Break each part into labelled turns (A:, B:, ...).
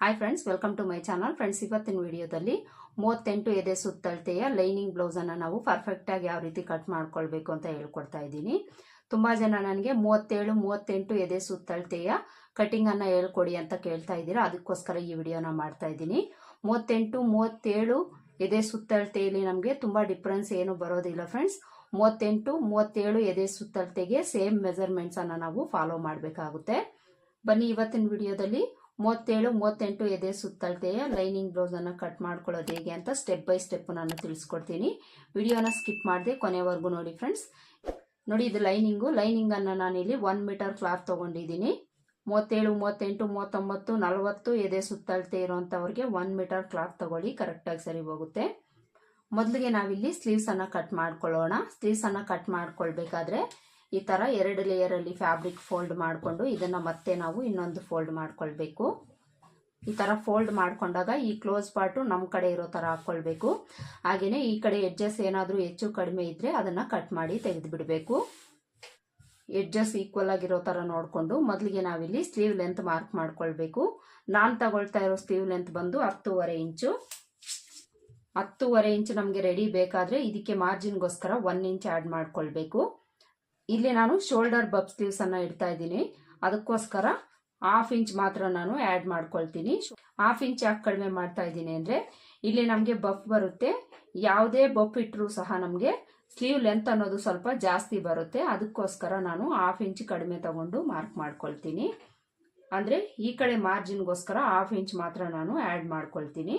A: Hi friends welcome to my channel friends ಇವತ್ತಿನ ವಿಡಿಯೋದಲ್ಲಿ ಮೂವತ್ತೆಂಟು ಎದೆ ಸುತ್ತಳತೆಯ ಲೈನಿಂಗ್ ಬ್ಲೌಸನ್ನು ನಾವು ಪರ್ಫೆಕ್ಟಾಗಿ ಯಾವ ರೀತಿ ಕಟ್ ಮಾಡ್ಕೊಳ್ಬೇಕು ಅಂತ ಹೇಳ್ಕೊಡ್ತಾ ಇದ್ದೀನಿ. ತುಂಬ ಜನ ನನಗೆ ಮೂವತ್ತೇಳು, ಮೂವತ್ತೆಂಟು ಎದೆ ಸುತ್ತಳತೆಯ ಕಟಿಂಗನ್ನು ಹೇಳ್ಕೊಡಿ ಅಂತ ಕೇಳ್ತಾ ಇದ್ದೀರಾ. ಅದಕ್ಕೋಸ್ಕರ ಈ ವಿಡಿಯೋನ ಮಾಡ್ತಾ ಇದ್ದೀನಿ. ಮೂವತ್ತೆಂಟು, ಮೂವತ್ತೇಳು ಎದೆ ಸುತ್ತಳತೆಯಲ್ಲಿ ನಮಗೆ ತುಂಬ ಡಿಫ್ರೆನ್ಸ್ ಏನು ಬರೋದಿಲ್ಲ ಫ್ರೆಂಡ್ಸ್ ಮೂವತ್ತೆಂಟು, ಮೂವತ್ತೇಳು ಎದೆ ಸುತ್ತಳತೆಗೆ ಸೇಮ್ ಮೆಜರ್ಮೆಂಟ್ಸನ್ನು ನಾವು ಫಾಲೋ ಮಾಡಬೇಕಾಗುತ್ತೆ. ಬನ್ನಿ ಇವತ್ತಿನ ವಿಡಿಯೋದಲ್ಲಿ ಮೂವತ್ತೇಳು, ಮೂವತ್ತೆಂಟು ಎದೆ ಸುತ್ತಳತೆಯ ಲೈನಿಂಗ್ ಬ್ಲೌಸನ್ನು ಕಟ್ ಮಾಡ್ಕೊಳ್ಳೋದು ಹೇಗೆ ಅಂತ ಸ್ಟೆಪ್ ಬೈ ಸ್ಟೆಪ್ ನಾನು ತಿಳಿಸ್ಕೊಡ್ತೀನಿ. ವಿಡಿಯೋನ ಸ್ಕಿಪ್ ಮಾಡಿದೆ ಕೊನೆವರೆಗೂ ನೋಡಿ ಫ್ರೆಂಡ್ಸ್ ನೋಡಿ ಇದು ಲೈನಿಂಗು ಲೈನಿಂಗನ್ನು ನಾನಿಲ್ಲಿ ಒನ್ ಮೀಟರ್ ಕ್ಲಾತ್ ತೊಗೊಂಡಿದ್ದೀನಿ. ಮೂವತ್ತೇಳು, ಮೂವತ್ತೆಂಟು, ಮೂವತ್ತೊಂಬತ್ತು, ನಲವತ್ತು ಎದೆ ಸುತ್ತಳತೆ ಇರೋಂಥವ್ರಿಗೆ ಒನ್ ಮೀಟರ್ ಕ್ಲಾತ್ ತಗೊಳ್ಳಿ ಕರೆಕ್ಟಾಗಿ ಸರಿ ಹೋಗುತ್ತೆ. ಮೊದಲಿಗೆ ನಾವಿಲ್ಲಿ ಸ್ಲೀವ್ಸನ್ನು ಕಟ್ ಮಾಡ್ಕೊಳ್ಳೋಣ. ಸ್ಲೀವ್ಸನ್ನು ಕಟ್ ಮಾಡ್ಕೊಳ್ಬೇಕಾದ್ರೆ ಈ ಥರ ಎರಡು ಲೇಯರಲ್ಲಿ ಫ್ಯಾಬ್ರಿಕ್ ಫೋಲ್ಡ್ ಮಾಡಿಕೊಂಡು ಇದನ್ನು ಮತ್ತೆ ನಾವು ಇನ್ನೊಂದು ಫೋಲ್ಡ್ ಮಾಡಿಕೊಳ್ಬೇಕು. ಈ ಥರ ಫೋಲ್ಡ್ ಮಾಡ್ಕೊಂಡಾಗ ಈ ಕ್ಲೋಸ್ ಪಾರ್ಟು ನಮ್ಮ ಕಡೆ ಇರೋ ಥರ ಹಾಕ್ಕೊಳ್ಬೇಕು ಹಾಗೆಯೇ ಈ ಕಡೆ ಎಡ್ಜಸ್ ಏನಾದರೂ ಹೆಚ್ಚು ಕಡಿಮೆ ಇದ್ದರೆ ಅದನ್ನು ಕಟ್ ಮಾಡಿ ತೆಗೆದು ಬಿಡಬೇಕು ಎಡ್ಜಸ್ ಈಕ್ವಲ್ ಆಗಿರೋ ಥರ ನೋಡಿಕೊಂಡು ಮೊದಲಿಗೆ ನಾವಿಲ್ಲಿ ಸ್ಲೀವ್ ಲೆಂತ್ ಮಾರ್ಕ್ ಮಾಡ್ಕೊಳ್ಬೇಕು. ನಾನು ತಗೊಳ್ತಾ ಇರೋ ಸ್ಲೀವ್ ಲೆಂತ್ ಬಂದು ಹತ್ತೂವರೆ ಇಂಚು. ಹತ್ತೂವರೆ ಇಂಚು ನಮಗೆ ರೆಡಿ ಬೇಕಾದರೆ ಇದಕ್ಕೆ ಮಾರ್ಜಿನ್ಗೋಸ್ಕರ ಒನ್ ಇಂಚ್ ಆ್ಯಡ್ ಮಾಡ್ಕೊಳ್ಬೇಕು. ಇಲ್ಲಿ ನಾನು ಶೋಲ್ಡರ್ ಬಬ್ ಸ್ಲೀವ್ಸನ್ನು ಇಡ್ತಾ ಇದ್ದೀನಿ. ಅದಕ್ಕೋಸ್ಕರ ಹಾಫ್ ಇಂಚ್ ಮಾತ್ರ ನಾನು ಆ್ಯಡ್ ಮಾಡ್ಕೊಳ್ತೀನಿ. ಹಾಫ್ ಇಂಚ್ ಯಾಕೆ ಕಡಿಮೆ ಮಾಡ್ತಾ ಇದ್ದೀನಿ ಅಂದರೆ, ಇಲ್ಲಿ ನಮಗೆ ಬಫ್ ಬರುತ್ತೆ. ಯಾವುದೇ ಬಫ್ ಇಟ್ಟರೂ ಸಹ ನಮಗೆ ಸ್ಲೀವ್ ಲೆಂತ್ ಅನ್ನೋದು ಸ್ವಲ್ಪ ಜಾಸ್ತಿ ಬರುತ್ತೆ. ಅದಕ್ಕೋಸ್ಕರ ನಾನು ಹಾಫ್ ಇಂಚ್ ಕಡಿಮೆ ತಗೊಂಡು ಮಾರ್ಕ್ ಮಾಡ್ಕೊಳ್ತೀನಿ. ಅಂದರೆ ಈ ಕಡೆ ಮಾರ್ಜಿನ್ಗೋಸ್ಕರ ಹಾಫ್ ಇಂಚ್ ಮಾತ್ರ ನಾನು ಆ್ಯಡ್ ಮಾಡ್ಕೊಳ್ತೀನಿ.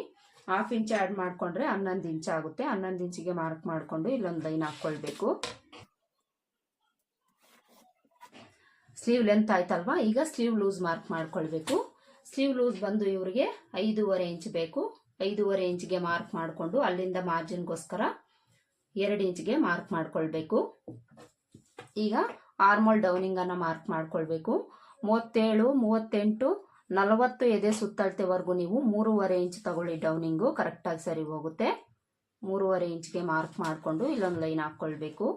A: ಹಾಫ್ ಇಂಚ್ ಆ್ಯಡ್ ಮಾಡಿಕೊಂಡ್ರೆ ಹನ್ನೊಂದು ಇಂಚ್ ಆಗುತ್ತೆ. ಹನ್ನೊಂದು ಇಂಚಿಗೆ ಮಾರ್ಕ್ ಮಾಡಿಕೊಂಡು ಇಲ್ಲೊಂದು ಲೈನ್ ಹಾಕ್ಕೊಳ್ಬೇಕು. ಸ್ಲೀವ್ ಲೆಂತ್ ಆಯ್ತಲ್ವಾ? ಈಗ ಸ್ಲೀವ್ ಲೂಸ್ ಮಾರ್ಕ್ ಮಾಡ್ಕೊಳ್ಬೇಕು. ಸ್ಲೀವ್ ಲೂಸ್ ಬಂದು ಇವರಿಗೆ ಐದೂವರೆ ಇಂಚ್ ಬೇಕು. ಐದೂವರೆ ಇಂಚ್ಗೆ ಮಾರ್ಕ್ ಮಾಡಿಕೊಂಡು ಅಲ್ಲಿಂದ ಮಾರ್ಜಿನ್ಗೋಸ್ಕರ ಎರಡು ಇಂಚ್ಗೆ ಮಾರ್ಕ್ ಮಾಡ್ಕೊಳ್ಬೇಕು. ಈಗ ಆರ್ಮೋಲ್ ಡೌನಿಂಗನ್ನು ಮಾರ್ಕ್ ಮಾಡ್ಕೊಳ್ಬೇಕು. ಮೂವತ್ತೇಳು, ಮೂವತ್ತೆಂಟು, ನಲವತ್ತು ಎದೆ ಸುತ್ತಳತೆವರೆಗೂ ನೀವು ಮೂರುವರೆ ಇಂಚ್ ತಗೊಳ್ಳಿ ಡೌನಿಂಗು ಕರೆಕ್ಟಾಗಿ ಸರಿ ಹೋಗುತ್ತೆ. ಮೂರುವರೆ ಇಂಚ್ಗೆ ಮಾರ್ಕ್ ಮಾಡಿಕೊಂಡು ಇಲ್ಲೊಂದು ಲೈನ್ ಹಾಕ್ಕೊಳ್ಬೇಕು.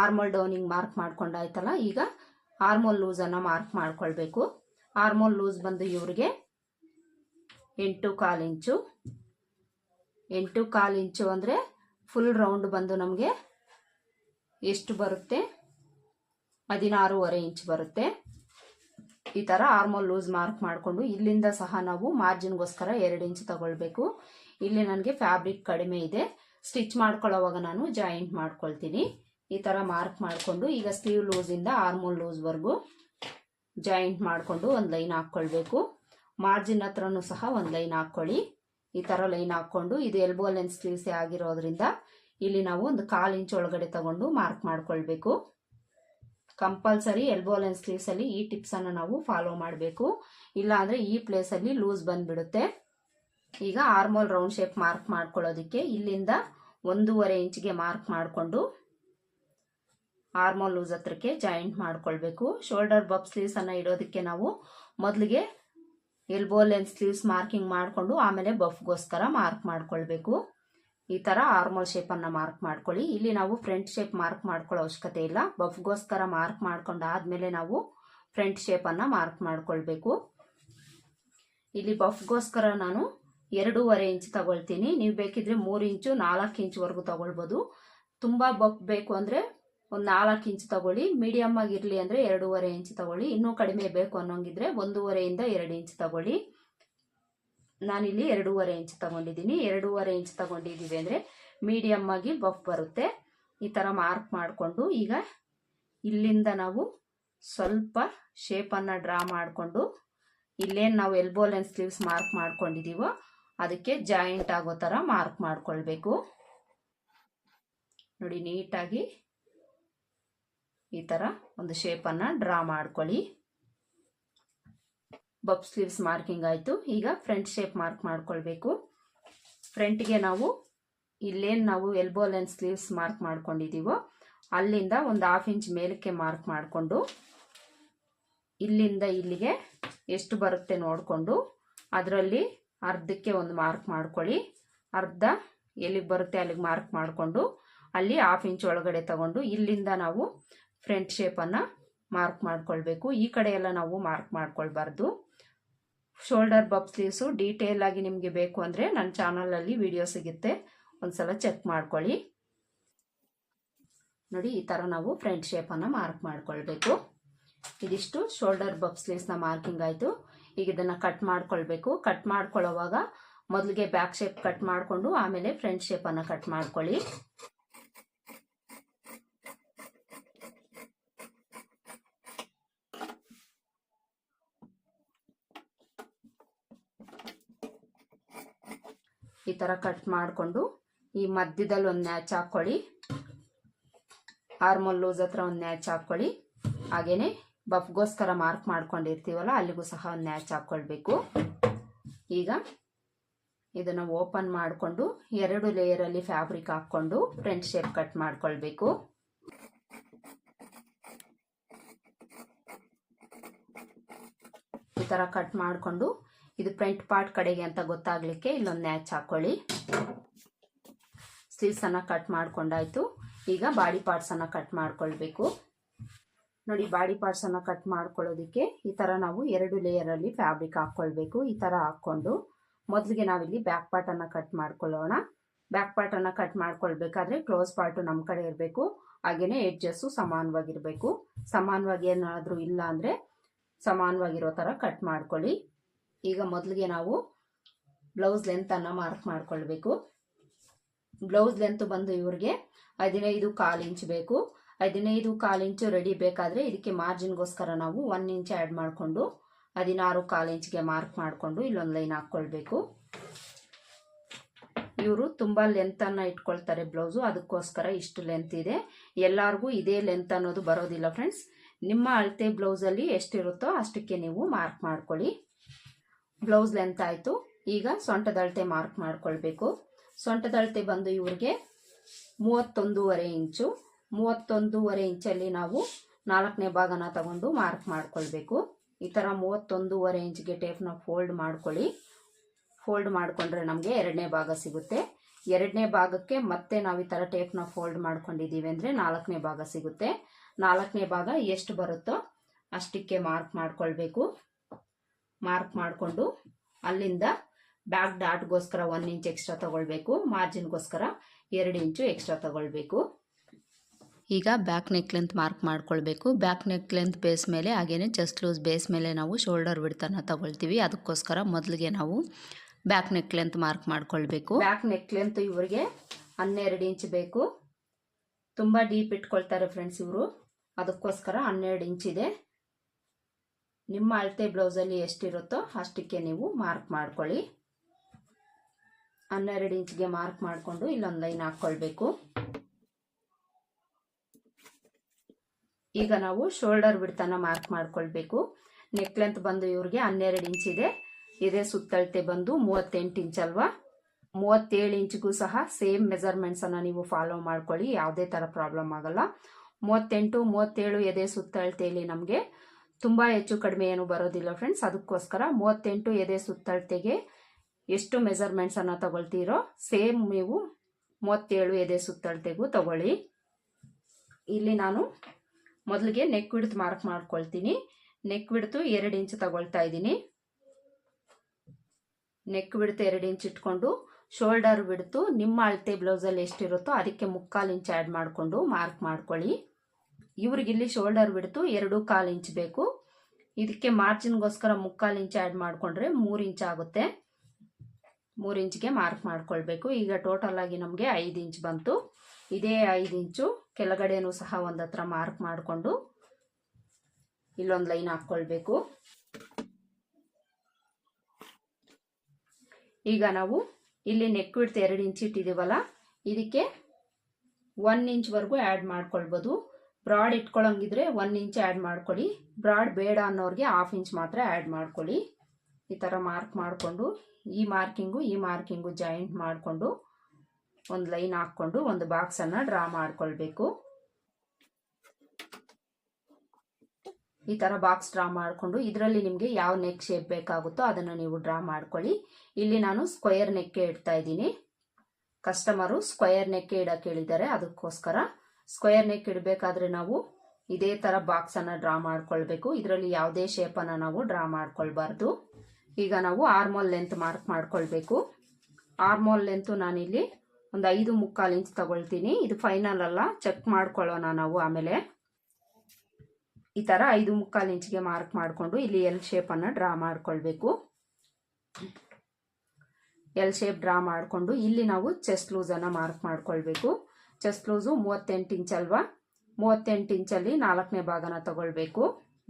A: ಆರ್ಮೋಲ್ ಡೌನಿಂಗ್ ಮಾರ್ಕ್ ಮಾಡ್ಕೊಂಡಾಯ್ತಲ್ಲ, ಈಗ ಆರ್ಮೋಲ್ ಲೂಸನ್ನು ಮಾರ್ಕ್ ಮಾಡ್ಕೊಳ್ಬೇಕು. ಆರ್ಮೋಲ್ ಲೂಸ್ ಬಂದು ಇವ್ರಿಗೆ ಎಂಟು ಕಾಲು ಇಂಚು. ಎಂಟು ಕಾಲು ಇಂಚು ಅಂದರೆ ಫುಲ್ ರೌಂಡ್ ಬಂದು ನಮಗೆ ಎಷ್ಟು ಬರುತ್ತೆ? ಹದಿನಾರೂವರೆ ಇಂಚ್ ಬರುತ್ತೆ. ಈ ಥರ ಆರ್ಮೋಲ್ ಲೂಸ್ ಮಾರ್ಕ್ ಮಾಡಿಕೊಂಡು ಇಲ್ಲಿಂದ ಸಹ ನಾವು ಮಾರ್ಜಿನ್ಗೋಸ್ಕರ ಎರಡು ಇಂಚ್ ತಗೊಳ್ಬೇಕು. ಇಲ್ಲಿ ನನಗೆ ಫ್ಯಾಬ್ರಿಕ್ ಕಡಿಮೆ ಇದೆ. ಸ್ಟಿಚ್ ಮಾಡ್ಕೊಳ್ಳೋವಾಗ ನಾನು ಜಾಯಿಂಟ್ ಮಾಡ್ಕೊಳ್ತೀನಿ. ಈ ಥರ ಮಾರ್ಕ್ ಮಾಡಿಕೊಂಡು ಈಗ ಸ್ಲೀವ್ ಲೂಸಿಂದ ಆರ್ಮೋಲ್ ಲೂಸ್ವರೆಗೂ ಜಾಯಿಂಟ್ ಮಾಡಿಕೊಂಡು ಒಂದು ಲೈನ್ ಹಾಕ್ಕೊಳ್ಬೇಕು. ಮಾರ್ಜಿನ್ ಹತ್ರನೂ ಸಹ ಒಂದು ಲೈನ್ ಹಾಕ್ಕೊಳ್ಳಿ. ಈ ಥರ ಲೈನ್ ಹಾಕ್ಕೊಂಡು ಇದು ಎಲ್ಬೋ ಲೆನ್ ಸ್ಲೀವ್ಸೇ ಆಗಿರೋದ್ರಿಂದ ಇಲ್ಲಿ ನಾವು ಒಂದು ಕಾಲು ಇಂಚ್ ಒಳಗಡೆ ತಗೊಂಡು ಮಾರ್ಕ್ ಮಾಡ್ಕೊಳ್ಬೇಕು. ಕಂಪಲ್ಸರಿ ಎಲ್ಬೋ ಲೆನ್ ಸ್ಲೀವ್ಸ್ ಅಲ್ಲಿ ಈ ಟಿಪ್ಸನ್ನು ನಾವು ಫಾಲೋ ಮಾಡಬೇಕು. ಇಲ್ಲಾಂದರೆ ಈ ಪ್ಲೇಸಲ್ಲಿ ಲೂಸ್ ಬಂದ್ಬಿಡುತ್ತೆ. ಈಗ ಆರ್ಮೋಲ್ ರೌಂಡ್ ಶೇಪ್ ಮಾರ್ಕ್ ಮಾಡ್ಕೊಳ್ಳೋದಕ್ಕೆ ಇಲ್ಲಿಂದ ಒಂದೂವರೆ ಇಂಚ್ಗೆ ಮಾರ್ಕ್ ಮಾಡಿಕೊಂಡು ಆರ್ಮೋಲ್ ಲೂಸ್ ಹತ್ರಕ್ಕೆ ಜಾಯಿಂಟ್ ಮಾಡ್ಕೊಳ್ಬೇಕು. ಶೋಲ್ಡರ್ ಬಬ್ ಸ್ಲೀವ್ಸನ್ನು ಇಡೋದಕ್ಕೆ ನಾವು ಮೊದಲಿಗೆ ಎಲ್ಬೋ ಲೆಂತ್ ಸ್ಲೀವ್ಸ್ ಮಾರ್ಕಿಂಗ್ ಮಾಡಿಕೊಂಡು ಆಮೇಲೆ ಬಫ್ಗೋಸ್ಕರ ಮಾರ್ಕ್ ಮಾಡ್ಕೊಳ್ಬೇಕು. ಈ ಥರ ಆರ್ಮೋಲ್ ಶೇಪನ್ನು ಮಾರ್ಕ್ ಮಾಡ್ಕೊಳ್ಳಿ. ಇಲ್ಲಿ ನಾವು ಫ್ರಂಟ್ ಶೇಪ್ ಮಾರ್ಕ್ ಮಾಡ್ಕೊಳ್ಳೋ ಅವಶ್ಯಕತೆ ಇಲ್ಲ. ಬಫ್ಗೋಸ್ಕರ ಮಾರ್ಕ್ ಮಾಡ್ಕೊಂಡು ಆದಮೇಲೆ ನಾವು ಫ್ರಂಟ್ ಶೇಪನ್ನು ಮಾರ್ಕ್ ಮಾಡ್ಕೊಳ್ಬೇಕು. ಇಲ್ಲಿ ಬಫ್ಗೋಸ್ಕರ ನಾನು ಎರಡೂವರೆ ಇಂಚ್ ತಗೊಳ್ತೀನಿ. ನೀವು ಬೇಕಿದ್ರೆ ಮೂರು ಇಂಚು, ನಾಲ್ಕು ಇಂಚ್ವರೆಗೂ ತಗೊಳ್ಬೋದು. ತುಂಬ ಬಫ್ ಬೇಕು ಅಂದರೆ ಒಂದು ನಾಲ್ಕು ಇಂಚ್ ತಗೊಳ್ಳಿ ಮೀಡಿಯಮ್ ಆಗಿರಲಿ ಅಂದರೆ ಎರಡೂವರೆ ಇಂಚ್ ತಗೊಳ್ಳಿ, ಇನ್ನೂ ಕಡಿಮೆ ಬೇಕು ಅನ್ನೋಂಗಿದ್ರೆ ಒಂದೂವರೆಯಿಂದ ಎರಡು ಇಂಚ್ ತಗೊಳ್ಳಿ. ನಾನಿಲ್ಲಿ ಎರಡೂವರೆ ಇಂಚ್ ತಗೊಂಡಿದ್ದೀನಿ. ಎರಡೂವರೆ ಇಂಚ್ ತಗೊಂಡಿದ್ದೀವಿ ಅಂದರೆ ಮೀಡಿಯಮ್ ಆಗಿ ಬಫ್ ಬರುತ್ತೆ. ಈ ಥರ ಮಾರ್ಕ್ ಮಾಡಿಕೊಂಡು ಈಗ ಇಲ್ಲಿಂದ ನಾವು ಸ್ವಲ್ಪ ಶೇಪನ್ನು ಡ್ರಾ ಮಾಡಿಕೊಂಡು ಇಲ್ಲೇನು ನಾವು ಎಲ್ಬೋ ಲೆನ್ಸ್ ಸ್ಲೀವ್ಸ್ ಮಾರ್ಕ್ ಮಾಡ್ಕೊಂಡಿದ್ದೀವೋ ಅದಕ್ಕೆ ಜಾಯಿಂಟ್ ಆಗೋ ಥರ ಮಾರ್ಕ್ ಮಾಡ್ಕೊಳ್ಬೇಕು. ನೋಡಿ, ನೀಟಾಗಿ ಈ ಥರ ಒಂದು ಶೇಪನ್ನು ಡ್ರಾ ಮಾಡ್ಕೊಳ್ಳಿ. ಬಬ್ ಸ್ಲೀವ್ಸ್ ಮಾರ್ಕಿಂಗ್ ಆಯಿತು. ಈಗ ಫ್ರಂಟ್ ಶೇಪ್ ಮಾರ್ಕ್ ಮಾಡ್ಕೊಳ್ಬೇಕು. ಫ್ರಂಟ್ಗೆ ನಾವು ಇಲ್ಲೇನು ನಾವು ಎಲ್ಬೋ ಲೆನ್ ಸ್ಲೀವ್ಸ್ ಮಾರ್ಕ್ ಮಾಡ್ಕೊಂಡಿದ್ದೀವೋ ಅಲ್ಲಿಂದ ಒಂದು ಹಾಫ್ ಇಂಚ್ ಮೇಲಕ್ಕೆ ಮಾರ್ಕ್ ಮಾಡಿಕೊಂಡು, ಇಲ್ಲಿಂದ ಇಲ್ಲಿಗೆ ಎಷ್ಟು ಬರುತ್ತೆ ನೋಡಿಕೊಂಡು, ಅದರಲ್ಲಿ ಅರ್ಧಕ್ಕೆ ಒಂದು ಮಾರ್ಕ್ ಮಾಡ್ಕೊಳ್ಳಿ. ಅರ್ಧ ಎಲ್ಲಿಗೆ ಬರುತ್ತೆ ಅಲ್ಲಿಗೆ ಮಾರ್ಕ್ ಮಾಡಿಕೊಂಡು, ಅಲ್ಲಿ ಹಾಫ್ ಇಂಚ್ ಒಳಗಡೆ ತಗೊಂಡು, ಇಲ್ಲಿಂದ ನಾವು ಫ್ರಂಟ್ ಶೇಪನ್ನು ಮಾರ್ಕ್ ಮಾಡ್ಕೊಳ್ಬೇಕು. ಈ ಕಡೆ ಎಲ್ಲ ನಾವು ಮಾರ್ಕ್ ಮಾಡ್ಕೊಳ್ಬಾರ್ದು. ಶೋಲ್ಡರ್ ಬಬ್ ಸ್ಲೀವ್ಸು ಡೀಟೇಲ್ ಆಗಿ ನಿಮಗೆ ಬೇಕು ಅಂದರೆ ನನ್ನ ಚಾನಲಲ್ಲಿ ವಿಡಿಯೋ ಸಿಗುತ್ತೆ. ಒಂದ್ಸಲ ಚೆಕ್ ಮಾಡ್ಕೊಳ್ಳಿ. ನೋಡಿ, ಈ ಥರ ನಾವು ಫ್ರಂಟ್ ಶೇಪನ್ನು ಮಾರ್ಕ್ ಮಾಡ್ಕೊಳ್ಬೇಕು. ಇದಿಷ್ಟು ಶೋಲ್ಡರ್ ಬಬ್ ಸ್ಲೀವ್ಸ್ನ ಮಾರ್ಕಿಂಗ್ ಆಯಿತು. ಈಗ ಇದನ್ನು ಕಟ್ ಮಾಡ್ಕೊಳ್ಬೇಕು. ಕಟ್ ಮಾಡ್ಕೊಳ್ಳೋವಾಗ ಮೊದಲಿಗೆ ಬ್ಯಾಕ್ ಶೇಪ್ ಕಟ್ ಮಾಡಿಕೊಂಡು ಆಮೇಲೆ ಫ್ರಂಟ್ ಶೇಪನ್ನು ಕಟ್ ಮಾಡ್ಕೊಳ್ಳಿ ಈ ಥರ ಕಟ್ ಮಾಡಿಕೊಂಡು ಈ ಮಧ್ಯದಲ್ಲಿ ಒಂದು ನ್ಯಾಚ್ ಹಾಕ್ಕೊಳ್ಳಿ ಆರ್ಮೋಲ್ ಲೂಸ್ ಹತ್ರ ಒಂದು ನ್ಯಾಚ್ ಹಾಕ್ಕೊಳ್ಳಿ ಹಾಗೇನೆ ಬಫ್ಗೋಸ್ಕರ ಮಾರ್ಕ್ ಮಾಡ್ಕೊಂಡಿರ್ತೀವಲ್ಲ, ಅಲ್ಲಿಗೂ ಸಹ ಒಂದು ನ್ಯಾಚ್ ಹಾಕ್ಕೊಳ್ಬೇಕು ಈಗ ಇದನ್ನು ಓಪನ್ ಮಾಡಿಕೊಂಡು ಎರಡು ಲೇಯರಲ್ಲಿ ಫ್ಯಾಬ್ರಿಕ್ ಹಾಕ್ಕೊಂಡು ಫ್ರಂಟ್ ಶೇಪ್ ಕಟ್ ಮಾಡ್ಕೊಳ್ಬೇಕು. ಈ ಥರ ಕಟ್ ಮಾಡಿಕೊಂಡು ಇದು ಫ್ರಂಟ್ ಪಾರ್ಟ್ ಕಡೆಗೆ ಅಂತ ಗೊತ್ತಾಗ್ಲಿಕ್ಕೆ ಇಲ್ಲೊಂದು ನ್ಯಾಚ್ ಹಾಕೊಳ್ಳಿ. ಸ್ಲೀವ್ಸನ್ನು ಕಟ್ ಮಾಡ್ಕೊಂಡಾಯ್ತು. ಈಗ ಬಾಡಿ ಪಾರ್ಟ್ಸನ್ನು ಕಟ್ ಮಾಡ್ಕೊಳ್ಬೇಕು. ನೋಡಿ, ಬಾಡಿ ಪಾರ್ಟ್ಸನ್ನು ಕಟ್ ಮಾಡ್ಕೊಳ್ಳೋದಕ್ಕೆ ಈ ಥರ ನಾವು ಎರಡು ಲೇಯರಲ್ಲಿ ಫ್ಯಾಬ್ರಿಕ್ ಹಾಕ್ಕೊಳ್ಬೇಕು. ಈ ಥರ ಹಾಕ್ಕೊಂಡು ಮೊದಲಿಗೆ ನಾವಿಲ್ಲಿ ಬ್ಯಾಕ್ ಪಾರ್ಟನ್ನು ಕಟ್ ಮಾಡ್ಕೊಳ್ಳೋಣ. ಬ್ಯಾಕ್ ಪಾರ್ಟನ್ನು ಕಟ್ ಮಾಡ್ಕೊಳ್ಬೇಕಾದ್ರೆ ಕ್ಲೋಸ್ ಪಾರ್ಟು ನಮ್ಮ ಕಡೆ ಇರಬೇಕು. ಹಾಗೆಯೇ ಎಡ್ಜಸ್ಸು ಸಮಾನವಾಗಿರಬೇಕು. ಸಮಾನವಾಗಿ ಏನಾದರೂ ಇಲ್ಲ ಅಂದರೆ ಸಮಾನವಾಗಿರೋ ಥರ ಕಟ್ ಮಾಡ್ಕೊಳ್ಳಿ. ಈಗ ಮೊದಲಿಗೆ ನಾವು ಬ್ಲೌಸ್ ಲೆಂತನ್ನು ಮಾರ್ಕ್ ಮಾಡಿಕೊಳ್ಬೇಕು. ಬ್ಲೌಸ್ ಲೆಂತ್ ಬಂದು ಇವ್ರಿಗೆ ಹದಿನೈದು ಕಾಲು ಇಂಚ್ ಬೇಕು. ಹದಿನೈದು ಕಾಲು ಇಂಚು ರೆಡಿ ಬೇಕಾದರೆ ಇದಕ್ಕೆ ಮಾರ್ಜಿನ್ಗೋಸ್ಕರ ನಾವು ಒನ್ ಇಂಚ್ ಆ್ಯಡ್ ಮಾಡಿಕೊಂಡು ಹದಿನಾರು ಕಾಲು ಇಂಚ್ಗೆ ಮಾರ್ಕ್ ಮಾಡಿಕೊಂಡು ಇಲ್ಲೊಂದು ಲೈನ್ ಹಾಕ್ಕೊಳ್ಬೇಕು. ಇವರು ತುಂಬ ಲೆಂತನ್ನು ಇಟ್ಕೊಳ್ತಾರೆ ಬ್ಲೌಸು ಅದಕ್ಕೋಸ್ಕರ ಇಷ್ಟು ಲೆಂತ್ ಇದೆ. ಎಲ್ಲರಿಗೂ ಇದೇ ಲೆಂತ್ ಅನ್ನೋದು ಬರೋದಿಲ್ಲ ಫ್ರೆಂಡ್ಸ್ ನಿಮ್ಮ ಅಳತೆ ಬ್ಲೌಸಲ್ಲಿ ಎಷ್ಟಿರುತ್ತೋ ಅಷ್ಟಕ್ಕೆ ನೀವು ಮಾರ್ಕ್ ಮಾಡ್ಕೊಳ್ಳಿ. ಬ್ಲೌಸ್ ಲೆಂತ್ ಆಯಿತು. ಈಗ ಸೊಂಟದ ಅಳತೆ ಮಾರ್ಕ್ ಮಾಡ್ಕೊಳ್ಬೇಕು. ಸೊಂಟದ ಅಳತೆ ಬಂದು ಇವ್ರಿಗೆ ಮೂವತ್ತೊಂದೂವರೆ ಇಂಚು. ಮೂವತ್ತೊಂದೂವರೆ ಇಂಚಲ್ಲಿ ನಾವು ನಾಲ್ಕನೇ ಭಾಗನ ತಗೊಂಡು ಮಾರ್ಕ್ ಮಾಡ್ಕೊಳ್ಬೇಕು. ಈ ಥರ ಮೂವತ್ತೊಂದೂವರೆ ಇಂಚ್ಗೆ ಟೇಪ್ನ ಫೋಲ್ಡ್ ಮಾಡ್ಕೊಳ್ಳಿ. ಫೋಲ್ಡ್ ಮಾಡಿಕೊಂಡ್ರೆ ನಮಗೆ ಎರಡನೇ ಭಾಗ ಸಿಗುತ್ತೆ. ಎರಡನೇ ಭಾಗಕ್ಕೆ ಮತ್ತೆ ನಾವು ಈ ಥರ ಟೇಪ್ನ ಫೋಲ್ಡ್ ಮಾಡ್ಕೊಂಡಿದ್ದೀವಿ ಅಂದರೆ ನಾಲ್ಕನೇ ಭಾಗ ಸಿಗುತ್ತೆ. ನಾಲ್ಕನೇ ಭಾಗ ಎಷ್ಟು ಬರುತ್ತೋ ಅಷ್ಟಕ್ಕೆ ಮಾರ್ಕ್ ಮಾಡ್ಕೊಳ್ಬೇಕು. ಮಾರ್ಕ್ ಮಾಡಿಕೊಂಡು ಅಲ್ಲಿಂದ ಬ್ಯಾಕ್ ಡಾಟ್ಗೋಸ್ಕರ ಒನ್ ಇಂಚ್ ಎಕ್ಸ್ಟ್ರಾ ತಗೊಳ್ಬೇಕು, ಮಾರ್ಜಿನ್ಗೋಸ್ಕರ ಎರಡು ಇಂಚು ಎಕ್ಸ್ಟ್ರಾ ತಗೊಳ್ಬೇಕು. ಈಗ ಬ್ಯಾಕ್ ನೆಕ್ ಲೆಂತ್ ಮಾರ್ಕ್ ಮಾಡ್ಕೊಳ್ಬೇಕು. ಬ್ಯಾಕ್ ನೆಕ್ ಲೆಂತ್ ಬೇಸ್ ಮೇಲೆ ಹಾಗೆಯೇ ಜಸ್ಟ್ ಲೂಸ್ ಬೇಸ್ ಮೇಲೆ ನಾವು ಶೋಲ್ಡರ್ ಬಿಡ್ತನ ತಗೊಳ್ತೀವಿ. ಅದಕ್ಕೋಸ್ಕರ ಮೊದಲಿಗೆ ನಾವು ಬ್ಯಾಕ್ ನೆಕ್ ಲೆಂತ್ ಮಾರ್ಕ್ ಮಾಡ್ಕೊಳ್ಬೇಕು. ಬ್ಯಾಕ್ ನೆಕ್ ಲೆಂತ್ ಇವರಿಗೆ ಹನ್ನೆರಡು ಇಂಚ್ ಬೇಕು. ತುಂಬ ಡೀಪ್ ಇಟ್ಕೊಳ್ತಾರೆ ಫ್ರೆಂಡ್ಸ್ ಇವರು. ಅದಕ್ಕೋಸ್ಕರ ಹನ್ನೆರಡು ಇಂಚ್ ಇದೆ. ನಿಮ್ಮ ಅಳತೆ ಬ್ಲೌಸಲ್ಲಿ ಎಷ್ಟಿರುತ್ತೋ ಅಷ್ಟಕ್ಕೆ ನೀವು ಮಾರ್ಕ್ ಮಾಡ್ಕೊಳ್ಳಿ. ಹನ್ನೆರಡು ಇಂಚ್ಗೆ ಮಾರ್ಕ್ ಮಾಡಿಕೊಂಡು ಇಲ್ಲೊಂದು ಲೈನ್ ಹಾಕ್ಕೊಳ್ಬೇಕು. ಈಗ ನಾವು ಶೋಲ್ಡರ್ ಬಿಡ್ತನ ಮಾರ್ಕ್ ಮಾಡ್ಕೊಳ್ಬೇಕು. ನೆಕ್ ಲೆಂತ್ ಬಂದು ಇವ್ರಿಗೆ ಹನ್ನೆರಡು ಇಂಚ್ ಇದೆ ಇದೇ ಸುತ್ತಳತೆ ಬಂದು ಮೂವತ್ತೆಂಟು ಇಂಚ್ ಅಲ್ವಾ? ಮೂವತ್ತೇಳು ಇಂಚ್ಗೂ ಸಹ ಸೇಮ್ ಮೆಸರ್ಮೆಂಟ್ಸನ್ನು ನೀವು ಫಾಲೋ ಮಾಡ್ಕೊಳ್ಳಿ, ಯಾವುದೇ ಥರ ಪ್ರಾಬ್ಲಮ್ ಆಗಲ್ಲ. ಮೂವತ್ತೆಂಟು, ಮೂವತ್ತೇಳು ಎದೆ ಸುತ್ತಳತೆಯಲ್ಲಿ ನಮಗೆ ತುಂಬ ಹೆಚ್ಚು ಕಡಿಮೆ ಏನು ಬರೋದಿಲ್ಲ ಫ್ರೆಂಡ್ಸ್ ಅದಕ್ಕೋಸ್ಕರ ಮೂವತ್ತೆಂಟು ಎದೆ ಸುತ್ತಳತೆಗೆ ಎಷ್ಟು ಮೆಜರ್ಮೆಂಟ್ಸನ್ನು ತಗೊಳ್ತೀರೋ ಸೇಮ್ ನೀವು ಮೂವತ್ತೇಳು ಎದೆ ಸುತ್ತಳತೆಗೂ ತಗೊಳ್ಳಿ. ಇಲ್ಲಿ ನಾನು ಮೊದಲಿಗೆ ನೆಕ್ ವಿಡ್ತ್ ಮಾರ್ಕ್ ಮಾಡ್ಕೊಳ್ತೀನಿ. ನೆಕ್ ವಿಡ್ತು ಎರಡು ಇಂಚ್ ತಗೊಳ್ತಾ ಇದ್ದೀನಿ. ನೆಕ್ ಬಿಡ್ತು ಎರಡು ಇಂಚ್ ಇಟ್ಕೊಂಡು ಶೋಲ್ಡರ್ ಬಿಡ್ತು ನಿಮ್ಮ ಅಳತೆ ಬ್ಲೌಸಲ್ಲಿ ಎಷ್ಟಿರುತ್ತೋ ಅದಕ್ಕೆ ಮುಕ್ಕಾಲು ಇಂಚ್ ಆ್ಯಡ್ ಮಾಡಿಕೊಂಡು ಮಾರ್ಕ್ ಮಾಡ್ಕೊಳ್ಳಿ. ಇವ್ರಿಗಿಲ್ಲಿ ಶೋಲ್ಡರ್ ಬಿಡ್ತು ಎರಡು ಕಾಲು ಇಂಚ್ ಬೇಕು. ಇದಕ್ಕೆ ಮಾರ್ಜಿನ್ಗೋಸ್ಕರ ಮುಕ್ಕಾಲು ಇಂಚ್ ಆ್ಯಡ್ ಮಾಡಿಕೊಂಡ್ರೆ ಮೂರು ಇಂಚ್ ಆಗುತ್ತೆ. ಮೂರು ಇಂಚ್ಗೆ ಮಾರ್ಕ್ ಮಾಡ್ಕೊಳ್ಬೇಕು. ಈಗ ಟೋಟಲ್ ಆಗಿ ನಮಗೆ ಐದು ಇಂಚ್ ಬಂತು. ಇದೇ ಐದು ಇಂಚು ಕೆಳಗಡೆನೂ ಸಹ ಒಂದು ಹತ್ರ ಮಾರ್ಕ್ ಮಾಡಿಕೊಂಡು ಇಲ್ಲೊಂದು ಲೈನ್ ಹಾಕ್ಕೊಳ್ಬೇಕು. ಈಗ ನಾವು ಇಲ್ಲಿ ನೆಕ್ ಬಿಡ್ತು ಎರಡು ಇಂಚ್ ಇಟ್ಟಿದ್ದೀವಲ್ಲ ಇದಕ್ಕೆ ಒನ್ ಇಂಚ್ವರೆಗೂ ಆ್ಯಡ್ ಮಾಡ್ಕೊಳ್ಬೋದು. ಬ್ರಾಡ್ ಇಟ್ಕೊಳ್ಳೋಂಗಿದ್ರೆ ಒನ್ ಇಂಚ್ ಆ್ಯಡ್ ಮಾಡ್ಕೊಳ್ಳಿ ಬ್ರಾಡ್ ಬೇಡ ಅನ್ನೋರಿಗೆ ಹಾಫ್ ಇಂಚ್ ಮಾತ್ರ ಆ್ಯಡ್ ಮಾಡ್ಕೊಳ್ಳಿ ಈ ಥರ ಮಾರ್ಕ್ ಮಾಡಿಕೊಂಡು, ಈ ಮಾರ್ಕಿಂಗು ಈ ಮಾರ್ಕಿಂಗು ಜಾಯಿಂಟ್ ಮಾಡಿಕೊಂಡು, ಒಂದು ಲೈನ್ ಹಾಕ್ಕೊಂಡು, ಒಂದು ಬಾಕ್ಸನ್ನು ಡ್ರಾ ಮಾಡ್ಕೊಳ್ಬೇಕು. ಈ ಥರ ಬಾಕ್ಸ್ ಡ್ರಾ ಮಾಡಿಕೊಂಡು, ಇದರಲ್ಲಿ ನಿಮಗೆ ಯಾವ ನೆಕ್ ಶೇಪ್ ಬೇಕಾಗುತ್ತೋ ಅದನ್ನು ನೀವು ಡ್ರಾ ಮಾಡ್ಕೊಳ್ಳಿ ಇಲ್ಲಿ ನಾನು ಸ್ಕ್ವಯರ್ ನೆಕ್ಕೆ ಇಡ್ತಾ ಇದ್ದೀನಿ. ಕಸ್ಟಮರು ಸ್ಕ್ವಯರ್ ನೆಕ್ಕೆ ಇಡಕ್ಕೆ ಹೇಳಿದ್ದಾರೆ, ಅದಕ್ಕೋಸ್ಕರ. ಸ್ಕ್ವಯರ್ ನೆಕ್ ಇಡಬೇಕಾದ್ರೆ ನಾವು ಇದೇ ಥರ ಬಾಕ್ಸನ್ನು ಡ್ರಾ ಮಾಡ್ಕೊಳ್ಬೇಕು. ಇದರಲ್ಲಿ ಯಾವುದೇ ಶೇಪನ್ನು ನಾವು ಡ್ರಾ ಮಾಡ್ಕೊಳ್ಬಾರ್ದು. ಈಗ ನಾವು ಆರ್ಮೋಲ್ ಲೆಂತ್ ಮಾರ್ಕ್ ಮಾಡ್ಕೊಳ್ಬೇಕು. ಆರ್ಮೋಲ್ ಲೆಂತು ನಾನಿಲ್ಲಿ ಒಂದು ಐದು ಮುಕ್ಕಾಲು ಇಂಚ್ ತಗೊಳ್ತೀನಿ. ಇದು ಫೈನಲ್ ಅಲ್ಲ ಚೆಕ್ ಮಾಡ್ಕೊಳ್ಳೋಣ ನಾವು ಆಮೇಲೆ. ಈ ಥರ ಐದು ಮುಕ್ಕಾಲು ಇಂಚ್ಗೆ ಮಾರ್ಕ್ ಮಾಡಿಕೊಂಡು ಇಲ್ಲಿ ಎಲ್ ಶೇಪನ್ನು ಡ್ರಾ ಮಾಡ್ಕೊಳ್ಬೇಕು. ಎಲ್ ಶೇಪ್ ಡ್ರಾ ಮಾಡಿಕೊಂಡು ಇಲ್ಲಿ ನಾವು ಚೆಸ್ಟ್ ಲೂಸನ್ನು ಮಾರ್ಕ್ ಮಾಡ್ಕೊಳ್ಬೇಕು. ಚೆಸ್ಟ್ ಲೂಸು ಮೂವತ್ತೆಂಟು ಇಂಚ್ ಅಲ್ವಾ? ಮೂವತ್ತೆಂಟು ಇಂಚಲ್ಲಿ ನಾಲ್ಕನೇ ಭಾಗನ ತಗೊಳ್ಬೇಕು.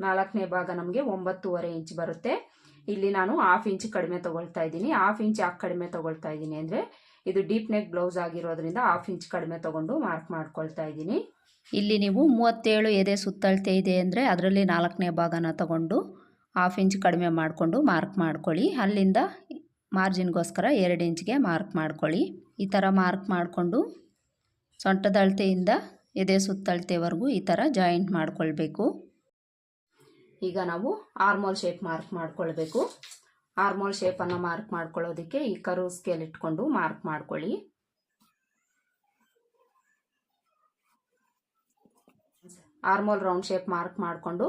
A: ನಾಲ್ಕನೇ ಭಾಗ ನಮಗೆ ಒಂಬತ್ತೂವರೆ ಇಂಚ್ ಬರುತ್ತೆ. ಇಲ್ಲಿ ನಾನು ಹಾಫ್ ಇಂಚ್ ಕಡಿಮೆ ತಗೊಳ್ತಾ ಇದ್ದೀನಿ. ಹಾಫ್ ಇಂಚ್ ಯಾಕೆ ಕಡಿಮೆ ತಗೊಳ್ತಾ ಇದ್ದೀನಿ ಅಂದರೆ, ಇದು ಡೀಪ್ ನೆಕ್ ಬ್ಲೌಸ್ ಆಗಿರೋದ್ರಿಂದ ಹಾಫ್ ಇಂಚ್ ಕಡಿಮೆ ತಗೊಂಡು ಮಾರ್ಕ್ ಮಾಡ್ಕೊಳ್ತಾ ಇದ್ದೀನಿ.
B: ಇಲ್ಲಿ ನೀವು ಮೂವತ್ತೇಳು ಎದೆ ಸುತ್ತಳತೆ ಇದೆ ಅಂದರೆ, ಅದರಲ್ಲಿ ನಾಲ್ಕನೇ ಭಾಗನ ತಗೊಂಡು ಹಾಫ್ ಇಂಚ್ ಕಡಿಮೆ ಮಾಡಿಕೊಂಡು ಮಾರ್ಕ್ ಮಾಡ್ಕೊಳ್ಳಿ. ಅಲ್ಲಿಂದ ಮಾರ್ಜಿನ್ಗೋಸ್ಕರ ಎರಡು ಇಂಚ್ಗೆ ಮಾರ್ಕ್ ಮಾಡ್ಕೊಳ್ಳಿ. ಈ ಥರ ಮಾರ್ಕ್ ಮಾಡಿಕೊಂಡು ಸೊಂಟದ ಅಳತೆಯಿಂದ ಎದೆ ಸುತ್ತಳತೆವರೆಗೂ ಈ ಥರ ಜಾಯಿಂಟ್ ಮಾಡಿಕೊಳ್ಬೇಕು.
A: ಈಗ ನಾವು ಆರ್ಮೋಲ್ ಶೇಪ್ ಮಾರ್ಕ್ ಮಾಡಿಕೊಳ್ಬೇಕು. ಆರ್ಮೋಲ್ ಶೇಪನ್ನು ಮಾರ್ಕ್ ಮಾಡ್ಕೊಳ್ಳೋದಕ್ಕೆ ಈ ಕರು ಸ್ಕೇಲ್ ಇಟ್ಕೊಂಡು ಮಾರ್ಕ್ ಮಾಡ್ಕೊಳ್ಳಿ. ಆರ್ಮೋಲ್ ರೌಂಡ್ ಶೇಪ್ ಮಾರ್ಕ್ ಮಾಡಿಕೊಂಡು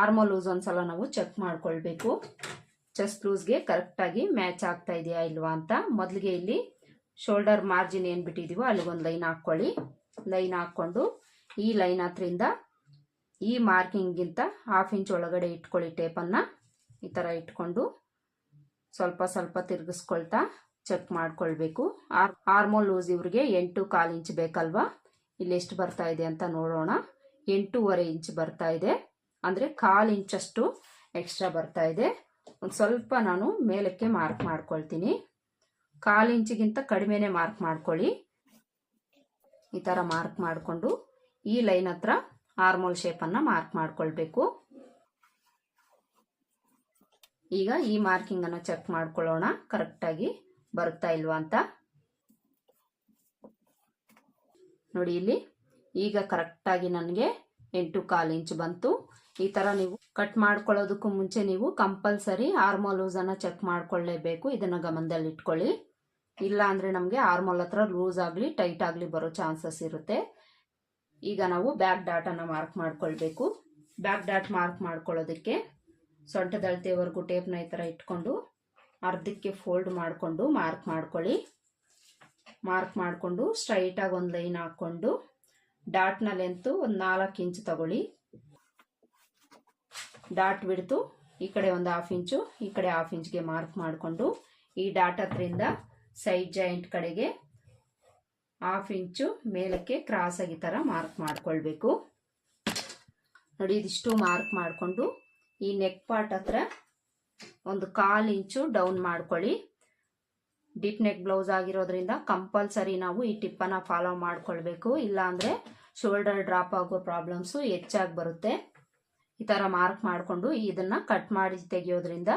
A: ಆರ್ಮೋಲ್ ಲೂಸ್ ಒಂದ್ಸಲ ನಾವು ಚೆಕ್ ಮಾಡ್ಕೊಳ್ಬೇಕು. ಚೆಸ್ಟ್ ಲೂಸ್ಗೆ ಕರೆಕ್ಟಾಗಿ ಮ್ಯಾಚ್ ಆಗ್ತಾ ಇದೆಯಾ ಇಲ್ವಾ ಅಂತ ಮೊದಲಿಗೆ ಇಲ್ಲಿ ಶೋಲ್ಡರ್ ಮಾರ್ಜಿನ್ ಏನು ಬಿಟ್ಟಿದ್ದೀವೋ ಅಲ್ಲಿಗೊಂದು ಲೈನ್ ಹಾಕ್ಕೊಳ್ಳಿ ಲೈನ್ ಹಾಕ್ಕೊಂಡು ಈ ಲೈನ್ ಹತ್ರಿಂದ ಈ ಮಾರ್ಕಿಂಗಿಂತ ಹಾಫ್ ಇಂಚ್ ಒಳಗಡೆ ಇಟ್ಕೊಳ್ಳಿ ಟೇಪನ್ನು ಈ ಥರ ಇಟ್ಕೊಂಡು ಸ್ವಲ್ಪ ಸ್ವಲ್ಪ ತಿರುಗಿಸ್ಕೊಳ್ತಾ ಚೆಕ್ ಮಾಡ್ಕೊಳ್ಬೇಕು. ಆರ್, ಆರ್ಮೋಲ್ ಲೂಸ್ ಇವ್ರಿಗೆ ಎಂಟು ಕಾಲು ಇಂಚ್ ಬೇಕಲ್ವಾ? ಇಲ್ಲಿ ಎಷ್ಟು ಬರ್ತಾ ಇದೆ ಅಂತ ನೋಡೋಣ. ಎಂಟೂವರೆ ಇಂಚ್ ಬರ್ತಾ ಇದೆ. ಅಂದರೆ ಕಾಲು ಇಂಚಷ್ಟು ಎಕ್ಸ್ಟ್ರಾ ಬರ್ತಾ ಇದೆ. ಒಂದು ಸ್ವಲ್ಪ ನಾನು ಮೇಲಕ್ಕೆ ಮಾರ್ಕ್ ಮಾಡ್ಕೊಳ್ತೀನಿ. ಕಾಲು ಇಂಚಿಗಿಂತ ಕಡಿಮೆನೆ ಮಾರ್ಕ್ ಮಾಡ್ಕೊಳ್ಳಿ. ಈ ಥರ ಮಾರ್ಕ್ ಮಾಡಿಕೊಂಡು ಈ ಲೈನ್ ಹತ್ರ ಆರ್ಮೋಲ್ ಶೇಪನ್ನು ಮಾರ್ಕ್ ಮಾಡ್ಕೊಳ್ಬೇಕು. ಈಗ ಈ ಮಾರ್ಕಿಂಗನ್ನು ಚೆಕ್ ಮಾಡ್ಕೊಳ್ಳೋಣ. ಕರೆಕ್ಟಾಗಿ ಬರುತ್ತಾ ಇಲ್ವಾ ಅಂತ. ನೋಡಿ ಇಲ್ಲಿ. ಈಗ ಕರೆಕ್ಟಾಗಿ ನನಗೆ ಎಂಟು ಕಾಲು ಇಂಚ್ ಬಂತು. ಈ ಥರ ನೀವು ಕಟ್ ಮಾಡ್ಕೊಳ್ಳೋದಕ್ಕೂ ಮುಂಚೆ ನೀವು ಕಂಪಲ್ಸರಿ ಲೂಸನ್ನು ಚೆಕ್ ಮಾಡ್ಕೊಳ್ಳೇಬೇಕು. ಇದನ್ನು ಗಮನದಲ್ಲಿ ಇಟ್ಕೊಳ್ಳಿ ಇಲ್ಲ ಅಂದ್ರೆ ನಮಗೆ ಆರ್ಮೋಲ್ ಹತ್ರ ಲೂಸ್ ಆಗಲಿ ಟೈಟ್ ಆಗಲಿ ಬರೋ ಚಾನ್ಸಸ್ ಇರುತ್ತೆ. ಈಗ ನಾವು ಬ್ಯಾಕ್ ಡಾಟನ್ನು ಮಾರ್ಕ್ ಮಾಡ್ಕೊಳ್ಬೇಕು. ಬ್ಯಾಕ್ ಡಾಟ್ ಮಾರ್ಕ್ ಮಾಡ್ಕೊಳ್ಳೋದಕ್ಕೆ ಸೊಂಟದ ಅಳತೆವರೆಗೂ ಟೇಪ್ನ ಈ ಥರ ಇಟ್ಕೊಂಡು ಅರ್ಧಕ್ಕೆ ಫೋಲ್ಡ್ ಮಾಡಿಕೊಂಡು ಮಾರ್ಕ್ ಮಾಡ್ಕೊಳ್ಳಿ. ಮಾರ್ಕ್ ಮಾಡಿಕೊಂಡು ಸ್ಟ್ರೈಟಾಗಿ ಒಂದು ಲೈನ್ ಹಾಕ್ಕೊಂಡು ಲೆಂತ್ ಒಂದು ನಾಲ್ಕು ಇಂಚ್ ತಗೊಳ್ಳಿ. ಡಾಟ್ ಬಿಡ್ತು ಈ ಕಡೆ ಒಂದು ಹಾಫ್ ಇಂಚು, ಈ ಕಡೆ ಹಾಫ್ ಇಂಚ್ಗೆ ಮಾರ್ಕ್ ಮಾಡಿಕೊಂಡು ಈ ಡಾಟ್ ಹತ್ರಿಂದ ಸೈಡ್ ಜಾಯಿಂಟ್ ಕಡೆಗೆ ಹಾಫ್ ಇಂಚು ಮೇಲಕ್ಕೆ ಕ್ರಾಸ್ ಆಗಿ ಥರ ಮಾರ್ಕ್ ಮಾಡ್ಕೊಳ್ಬೇಕು. ನೋಡಿ, ಇದಿಷ್ಟು ಮಾರ್ಕ್ ಮಾಡಿಕೊಂಡು ಈ ನೆಕ್ ಪಾರ್ಟ್ ಹತ್ರ ಒಂದು ಕಾಲು ಇಂಚು ಡೌನ್ ಮಾಡ್ಕೊಳ್ಳಿ. ಡಿಪ್ ನೆಕ್ ಬ್ಲೌಸ್ ಆಗಿರೋದ್ರಿಂದ ಕಂಪಲ್ಸರಿ ನಾವು ಈ ಟಿಪ್ಪನ್ನು ಫಾಲೋ ಮಾಡ್ಕೊಳ್ಬೇಕು. ಇಲ್ಲಾಂದರೆ ಶೋಲ್ಡರ್ ಡ್ರಾಪ್ ಆಗೋ ಪ್ರಾಬ್ಲಮ್ಸು ಹೆಚ್ಚಾಗಿ ಬರುತ್ತೆ. ಈ ಥರ ಮಾರ್ಕ್ ಮಾಡಿಕೊಂಡು ಇದನ್ನು ಕಟ್ ಮಾಡಿ ತೆಗೆಯೋದ್ರಿಂದ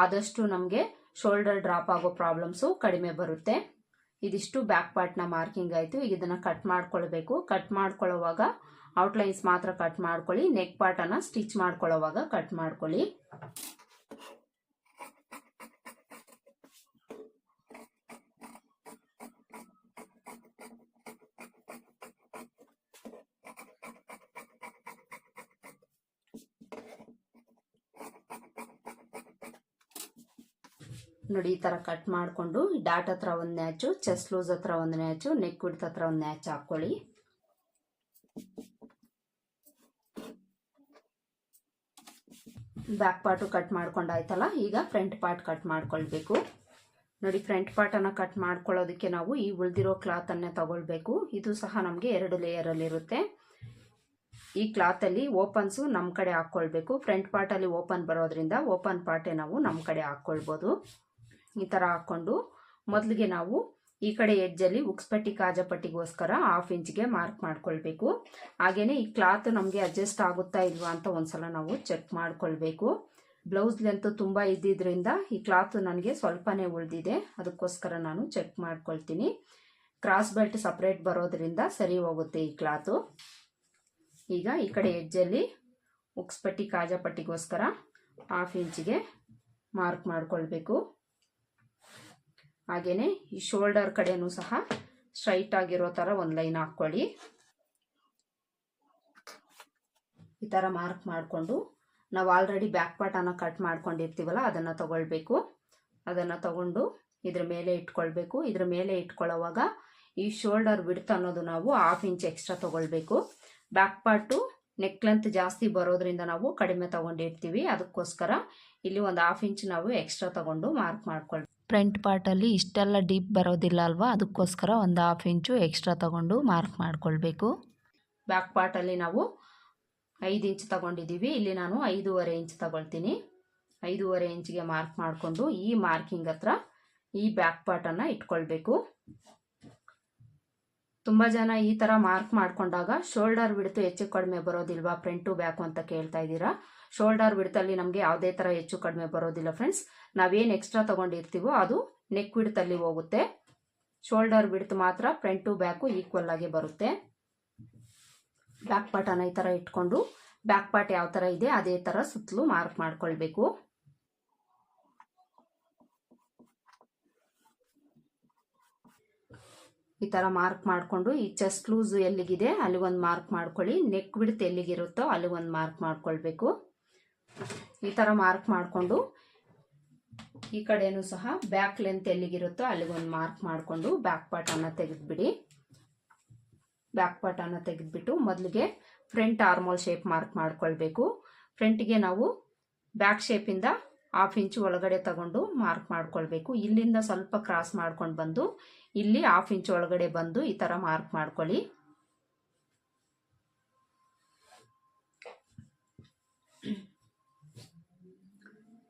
A: ಆದಷ್ಟು ನಮಗೆ ಶೋಲ್ಡರ್ ಡ್ರಾಪ್ ಆಗೋ ಪ್ರಾಬ್ಲಮ್ಸು ಕಡಿಮೆ ಬರುತ್ತೆ. ಇದಿಷ್ಟು ಬ್ಯಾಕ್ ಪಾರ್ಟ್ನ ಮಾರ್ಕಿಂಗ್ ಆಯಿತು. ಈಗ ಇದನ್ನು ಕಟ್ ಮಾಡ್ಕೊಳ್ಬೇಕು. ಕಟ್ ಮಾಡ್ಕೊಳ್ಳೋವಾಗ ಔಟ್ಲೈನ್ಸ್ ಮಾತ್ರ ಕಟ್ ಮಾಡ್ಕೊಳ್ಳಿ. ನೆಕ್ ಪಾರ್ಟನ್ನು ಸ್ಟಿಚ್ ಮಾಡ್ಕೊಳ್ಳೋವಾಗ ಕಟ್ ಮಾಡ್ಕೊಳ್ಳಿ. ನೋಡಿ, ಈ ಥರ ಕಟ್ ಮಾಡಿಕೊಂಡು ಡಾಟ್ ಹತ್ರ ಒಂದು ನ್ಯಾಚು ಚೆಸ್ಟ್ ಲೂಸ್ ಹತ್ರ ಒಂದು ನ್ಯಾಚು ನೆಕ್ ವಿಡ್ತ್ ಹತ್ರ ಒಂದು ನ್ಯಾಚ್ ಹಾಕ್ಕೊಳ್ಳಿ. ಬ್ಯಾಕ್ ಪಾರ್ಟು ಕಟ್ ಮಾಡ್ಕೊಂಡಾಯ್ತಲ್ಲ ಈಗ ಫ್ರಂಟ್ ಪಾರ್ಟ್ ಕಟ್ ಮಾಡ್ಕೊಳ್ಬೇಕು. ನೋಡಿ ಫ್ರಂಟ್ ಪಾರ್ಟನ್ನು ಕಟ್ ಮಾಡ್ಕೊಳ್ಳೋದಕ್ಕೆ ನಾವು ಈ ಉಳಿದಿರೋ ಕ್ಲಾತನ್ನೇ ತಗೊಳ್ಬೇಕು. ಇದು ಸಹ ನಮಗೆ ಎರಡು ಲೇಯರಲ್ಲಿರುತ್ತೆ ಈ ಕ್ಲಾತಲ್ಲಿ ಓಪನ್ಸು ನಮ್ಮ ಕಡೆ ಹಾಕ್ಕೊಳ್ಬೇಕು. ಫ್ರಂಟ್ ಪಾರ್ಟಲ್ಲಿ ಓಪನ್ ಬರೋದ್ರಿಂದ ಓಪನ್ ಪಾರ್ಟೇ ನಾವು ನಮ್ಮ ಕಡೆ ಹಾಕ್ಕೊಳ್ಬೋದು. ಈ ಥರ ಹಾಕ್ಕೊಂಡು ಮೊದಲಿಗೆ ನಾವು ಈ ಕಡೆ ಎಡ್ಜಲ್ಲಿ ಉಕ್ಸ್ಪಟ್ಟಿ ಕಾಜಪಟ್ಟಿಗೋಸ್ಕರ ಹಾಫ್ ಇಂಚ್ಗೆ ಮಾರ್ಕ್ ಮಾಡ್ಕೊಳ್ಬೇಕು. ಹಾಗೆಯೇ ಈ ಕ್ಲಾತ್ ನಮಗೆ ಅಡ್ಜಸ್ಟ್ ಆಗುತ್ತಾ ಇಲ್ವಾ ಅಂತ ಒಂದ್ಸಲ ನಾವು ಚೆಕ್ ಮಾಡ್ಕೊಳ್ಬೇಕು. ಬ್ಲೌಸ್ ಲೆಂತ್ ತುಂಬ ಇದ್ದಿದ್ದರಿಂದ ಈ ಕ್ಲಾತ್ ನನಗೆ ಸ್ವಲ್ಪನೇ ಉಳಿದಿದೆ. ಅದಕ್ಕೋಸ್ಕರ ನಾನು ಚೆಕ್ ಮಾಡ್ಕೊಳ್ತೀನಿ. ಕ್ರಾಸ್ ಬೆಲ್ಟ್ ಸಪ್ರೇಟ್ ಬರೋದ್ರಿಂದ ಸರಿ ಹೋಗುತ್ತೆ ಈ ಕ್ಲಾತು ಈಗ ಈ ಕಡೆ ಎಡ್ಜಲ್ಲಿ ಉಕ್ಸ್ಪಟ್ಟಿ ಕಾಜಪಟ್ಟಿಗೋಸ್ಕರ ಹಾಫ್ ಇಂಚಿಗೆ ಮಾರ್ಕ್ ಮಾಡ್ಕೊಳ್ಬೇಕು. ಹಾಗೆಯೇ ಈ ಶೋಲ್ಡರ್ ಕಡೆನೂ ಸಹ ಸ್ಟ್ರೈಟ್ ಆಗಿರೋ ಥರ ಒಂದು ಲೈನ್ ಹಾಕ್ಕೊಳ್ಳಿ. ಈ ಥರ ಮಾರ್ಕ್ ಮಾಡಿಕೊಂಡು ನಾವು ಆಲ್ರೆಡಿ ಬ್ಯಾಕ್ ಪಾರ್ಟನ್ನು ಕಟ್ ಮಾಡ್ಕೊಂಡಿರ್ತೀವಲ್ಲ, ಅದನ್ನು ತಗೊಳ್ಬೇಕು. ಅದನ್ನು ತಗೊಂಡು ಇದ್ರ ಮೇಲೆ ಇಟ್ಕೊಳ್ಬೇಕು. ಇದ್ರ ಮೇಲೆ ಇಟ್ಕೊಳ್ಳೋವಾಗ ಈ ಶೋಲ್ಡರ್ ಬಿಡ್ತ ಅನ್ನೋದು ನಾವು ಹಾಫ್ ಇಂಚ್ ಎಕ್ಸ್ಟ್ರಾ ತಗೊಳ್ಬೇಕು. ಬ್ಯಾಕ್ ಪಾರ್ಟು ನೆಕ್ ಲೆಂತ್ ಜಾಸ್ತಿ ಬರೋದ್ರಿಂದ ನಾವು ಕಡಿಮೆ ತಗೊಂಡಿರ್ತೀವಿ. ಅದಕ್ಕೋಸ್ಕರ ಇಲ್ಲಿ ಒಂದು ಹಾಫ್ ಇಂಚ್ ನಾವು ಎಕ್ಸ್ಟ್ರಾ ತಗೊಂಡು ಮಾರ್ಕ್ ಮಾಡ್ಕೊಳ್ಬೇಕು.
B: ಫ್ರಂಟ್ ಪಾರ್ಟಲ್ಲಿ ಇಷ್ಟೆಲ್ಲ ಡೀಪ್ ಬರೋದಿಲ್ಲ ಅಲ್ವಾ? ಅದಕ್ಕೋಸ್ಕರ ಒಂದು ಹಾಫ್ ಇಂಚು ಎಕ್ಸ್ಟ್ರಾ ತಗೊಂಡು ಮಾರ್ಕ್ ಮಾಡ್ಕೊಳ್ಬೇಕು.
A: ಬ್ಯಾಕ್ ಪಾರ್ಟಲ್ಲಿ ನಾವು ಐದು ಇಂಚ್ ತಗೊಂಡಿದ್ದೀವಿ. ಇಲ್ಲಿ ನಾನು ಐದೂವರೆ ಇಂಚ್ ತಗೊಳ್ತೀನಿ. ಐದೂವರೆ ಇಂಚ್ಗೆ ಮಾರ್ಕ್ ಮಾಡಿಕೊಂಡು ಈ ಮಾರ್ಕಿಂಗ್ ಹತ್ರ ಈ ಬ್ಯಾಕ್ ಪಾರ್ಟನ್ನು ಇಟ್ಕೊಳ್ಬೇಕು. ತುಂಬ ಜನ ಈ ಥರ ಮಾರ್ಕ್ ಮಾಡ್ಕೊಂಡಾಗ ಶೋಲ್ಡರ್ ಬಿಡ್ತು ಹೆಚ್ಚು ಕಡಿಮೆ ಬರೋದಿಲ್ವಾ ಫ್ರಂಟು ಬ್ಯಾಕು ಅಂತ ಕೇಳ್ತಾ ಇದ್ದೀರಾ? ಶೋಲ್ಡರ್ ಬಿಡ್ತಲ್ಲಿ ನಮಗೆ ಯಾವುದೇ ಥರ ಹೆಚ್ಚು ಕಡಿಮೆ ಬರೋದಿಲ್ಲ ಫ್ರೆಂಡ್ಸ್. ನಾವೇನು ಎಕ್ಸ್ಟ್ರಾ ತಗೊಂಡಿರ್ತೀವೋ ಅದು ನೆಕ್ ಬಿಡ್ತಲ್ಲಿ ಹೋಗುತ್ತೆ. ಶೋಲ್ಡರ್ ಬಿಡ್ತು ಮಾತ್ರ ಫ್ರಂಟು ಬ್ಯಾಕು ಈಕ್ವಲ್ ಆಗಿ ಬರುತ್ತೆ. ಬ್ಯಾಕ್ ಪಾರ್ಟನ್ನು ಈ ಥರ ಇಟ್ಕೊಂಡು ಬ್ಯಾಕ್ ಪಾರ್ಟ್ ಯಾವ ಥರ ಇದೆ ಅದೇ ಥರ ಸುತ್ತಲೂ ಮಾರ್ಕ್ ಮಾಡ್ಕೊಳ್ಬೇಕು. ಈ ಥರ ಮಾರ್ಕ್ ಮಾಡಿಕೊಂಡು ಈ ಚೆಸ್ಟ್ ಲೂಸ್ ಎಲ್ಲಿಗಿದೆ ಅಲ್ಲಿ ಒಂದು ಮಾರ್ಕ್ ಮಾಡ್ಕೊಳ್ಳಿ. ನೆಕ್ ಬಿಡ್ತು ಎಲ್ಲಿಗಿರುತ್ತೋ ಅಲ್ಲಿ ಒಂದು ಮಾರ್ಕ್ ಮಾಡ್ಕೊಳ್ಬೇಕು. ಈ ಥರ ಮಾರ್ಕ್ ಮಾಡಿಕೊಂಡು ಈ ಕಡೆನೂ ಸಹ ಬ್ಯಾಕ್ ಲೆಂತ್ ಎಲ್ಲಿಗಿರುತ್ತೋ ಅಲ್ಲಿಗೊಂದು ಮಾರ್ಕ್ ಮಾಡಿಕೊಂಡು ಬ್ಯಾಕ್ ಪಾರ್ಟನ್ನು ತೆಗೆದುಬಿಡಿ. ಬ್ಯಾಕ್ ಪಾರ್ಟನ್ನು ತೆಗೆದುಬಿಟ್ಟು ಮೊದಲಿಗೆ ಫ್ರಂಟ್ ಆರ್ಮೋಲ್ ಶೇಪ್ ಮಾರ್ಕ್ ಮಾಡ್ಕೊಳ್ಬೇಕು. ಫ್ರಂಟಿಗೆ ನಾವು ಬ್ಯಾಕ್ ಶೇಪಿಂದ ಹಾಫ್ ಇಂಚ್ ಒಳಗಡೆ ತಗೊಂಡು ಮಾರ್ಕ್ ಮಾಡ್ಕೊಳ್ಬೇಕು. ಇಲ್ಲಿಂದ ಸ್ವಲ್ಪ ಕ್ರಾಸ್ ಮಾಡ್ಕೊಂಡು ಬಂದು, ಇಲ್ಲಿ ಹಾಫ್ ಇಂಚ್ ಒಳಗಡೆ ಬಂದು ಈ ಥರ ಮಾರ್ಕ್ ಮಾಡ್ಕೊಳ್ಳಿ.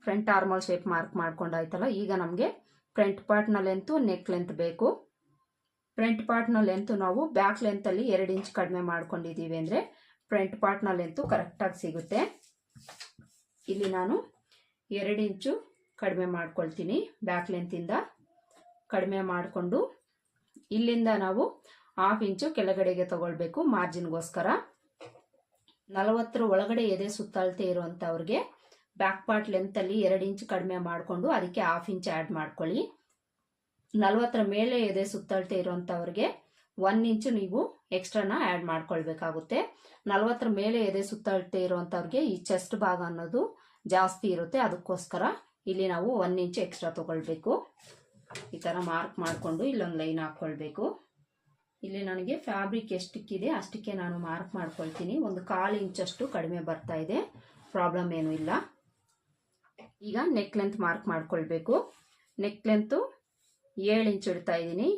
A: ಫ್ರಂಟ್ ಆರ್ಮಲ್ ಶೇಪ್ ಮಾರ್ಕ್ ಮಾಡ್ಕೊಂಡಾಯ್ತಲ್ಲ, ಈಗ ನಮಗೆ ಫ್ರಂಟ್ ಪಾರ್ಟ್ನ ಲೆಂತು ನೆಕ್ ಲೆಂತ್ ಬೇಕು. ಫ್ರಂಟ್ ಪಾರ್ಟ್ನ ಲೆಂತು ನಾವು ಬ್ಯಾಕ್ ಲೆಂತಲ್ಲಿ ಎರಡು ಇಂಚ್ ಕಡಿಮೆ ಮಾಡ್ಕೊಂಡಿದ್ದೀವಿ ಅಂದರೆ ಫ್ರಂಟ್ ಪಾರ್ಟ್ನ ಲೆಂತು ಕರೆಕ್ಟಾಗಿ ಸಿಗುತ್ತೆ. ಇಲ್ಲಿ ನಾನು ಎರಡು ಇಂಚು ಕಡಿಮೆ ಮಾಡ್ಕೊಳ್ತೀನಿ ಬ್ಯಾಕ್ ಲೆಂತಿಂದ ಕಡಿಮೆ ಮಾಡಿಕೊಂಡು ಇಲ್ಲಿಂದ ನಾವು ಹಾಫ್ ಇಂಚು ಕೆಳಗಡೆಗೆ ತಗೊಳ್ಬೇಕು ಮಾರ್ಜಿನ್ಗೋಸ್ಕರ ನಲವತ್ತರ ಒಳಗಡೆ ಎದೆ ಸುತ್ತಳತೆ ಇರುವಂಥವ್ರಿಗೆ ಬ್ಯಾಕ್ ಪಾರ್ಟ್ ಲೆಂತಲ್ಲಿ ಎರಡು ಇಂಚು ಕಡಿಮೆ ಮಾಡಿಕೊಂಡು ಅದಕ್ಕೆ ಹಾಫ್ ಇಂಚ್ ಆ್ಯಡ್ ಮಾಡ್ಕೊಳ್ಳಿ. ನಲವತ್ತರ ಮೇಲೆ ಎದೆ ಸುತ್ತಳತೆ ಇರುವಂಥವ್ರಿಗೆ ಒನ್ ಇಂಚು ನೀವು ಎಕ್ಸ್ಟ್ರಾನ ಆ್ಯಡ್ ಮಾಡ್ಕೊಳ್ಬೇಕಾಗುತ್ತೆ. ನಲವತ್ತರ ಮೇಲೆ ಎದೆ ಸುತ್ತಳತೆ ಇರುವಂಥವ್ರಿಗೆ ಈ ಚೆಸ್ಟ್ ಭಾಗ ಅನ್ನೋದು ಜಾಸ್ತಿ ಇರುತ್ತೆ, ಅದಕ್ಕೋಸ್ಕರ ಇಲ್ಲಿ ನಾವು ಒನ್ ಇಂಚು ಎಕ್ಸ್ಟ್ರಾ ತೊಗೊಳ್ಬೇಕು. ಈ ಥರ ಮಾರ್ಕ್ ಮಾಡಿಕೊಂಡು ಇಲ್ಲೊಂದು ಲೈನ್ ಹಾಕ್ಕೊಳ್ಬೇಕು ಇಲ್ಲಿ ನನಗೆ ಫ್ಯಾಬ್ರಿಕ್ ಎಷ್ಟಕ್ಕಿದೆ ಅಷ್ಟಕ್ಕೆ ನಾನು ಮಾರ್ಕ್ ಮಾಡ್ಕೊಳ್ತೀನಿ. ಒಂದು ಕಾಲು ಇಂಚಷ್ಟು ಕಡಿಮೆ ಬರ್ತಾ ಇದೆ ಪ್ರಾಬ್ಲಮ್ ಏನೂ ಇಲ್ಲ. ಈಗ ನೆಕ್ ಲೆಂತ್ ಮಾರ್ಕ್ ಮಾಡ್ಕೊಳ್ಬೇಕು. ನೆಕ್ ಲೆಂತು ಏಳು ಇಂಚ್ ಇಡ್ತಾ ಇದ್ದೀನಿ.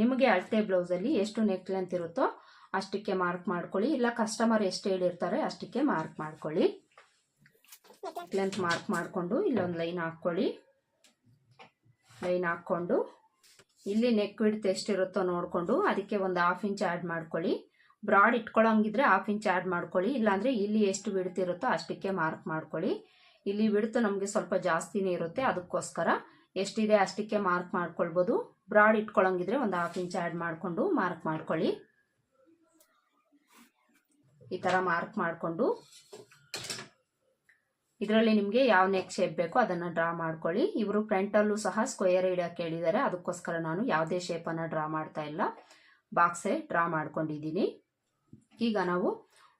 A: ನಿಮಗೆ ಅಳತೆ ಬ್ಲೌಸಲ್ಲಿ ಎಷ್ಟು ನೆಕ್ ಲೆಂತ್ ಇರುತ್ತೋ ಅಷ್ಟಕ್ಕೆ ಮಾರ್ಕ್ ಮಾಡ್ಕೊಳ್ಳಿ. ಇಲ್ಲ ಕಸ್ಟಮರ್ ಎಷ್ಟು ಹೇಳಿರ್ತಾರೆ ಅಷ್ಟಕ್ಕೆ ಮಾರ್ಕ್ ಮಾಡ್ಕೊಳ್ಳಿ. ಲೆಂತ್ ಮಾರ್ಕ್ ಮಾಡಿಕೊಂಡು ಇಲ್ಲೊಂದು ಲೈನ್ ಹಾಕ್ಕೊಳ್ಳಿ. ಲೈನ್ ಹಾಕ್ಕೊಂಡು. ಇಲ್ಲಿ ನೆಕ್ ವಿಡ್ತ್ ಎಷ್ಟಿರುತ್ತೋ ನೋಡಿಕೊಂಡು ಅದಕ್ಕೆ ಒಂದು ಹಾಫ್ ಇಂಚ್ ಆ್ಯಡ್ ಮಾಡ್ಕೊಳ್ಳಿ. ಬ್ರಾಡ್ ಇಟ್ಕೊಳ್ಳೋಂಗಿದ್ರೆ ಹಾಫ್ ಇಂಚ್ ಆ್ಯಡ್ ಮಾಡ್ಕೊಳ್ಳಿ. ಇಲ್ಲಾಂದರೆ ಇಲ್ಲಿ ಎಷ್ಟು ಬಿಡ್ತಿರುತ್ತೋ ಅಷ್ಟಕ್ಕೆ ಮಾರ್ಕ್ ಮಾಡ್ಕೊಳ್ಳಿ. ಇಲ್ಲಿ ಬಿಡ್ತು ನಮಗೆ ಸ್ವಲ್ಪ ಜಾಸ್ತಿನೇ ಇರುತ್ತೆ. ಅದಕ್ಕೋಸ್ಕರ ಎಷ್ಟಿದೆ ಅಷ್ಟಕ್ಕೆ ಮಾರ್ಕ್ ಮಾಡ್ಕೊಳ್ಬೋದು. ಬ್ರಾಡ್ ಇಟ್ಕೊಳ್ಳೋಂಗಿದ್ರೆ ಒಂದು ಹಾಫ್ ಇಂಚ್ ಆ್ಯಡ್ ಮಾಡಿಕೊಂಡು ಮಾರ್ಕ್ ಮಾಡ್ಕೊಳ್ಳಿ. ಈ ಥರ ಮಾರ್ಕ್ ಮಾಡಿಕೊಂಡು ಇದರಲ್ಲಿ ನಿಮಗೆ ಯಾವ ನೆಕ್ ಶೇಪ್ ಬೇಕೋ ಅದನ್ನು ಡ್ರಾ ಮಾಡ್ಕೊಳ್ಳಿ. ಇವರು ಫ್ರಂಟಲ್ಲೂ ಸಹ ಸ್ಕ್ವೇರ್ ಇಡೋಕೆ ಹೇಳಿದ್ದಾರೆ ಅದಕ್ಕೋಸ್ಕರ ನಾನು ಯಾವುದೇ ಶೇಪನ್ನು ಡ್ರಾ ಮಾಡ್ತಾ ಇಲ್ಲ. ಬಾಕ್ಸೇ ಡ್ರಾ ಮಾಡ್ಕೊಂಡಿದ್ದೀನಿ. ಈಗ ನಾವು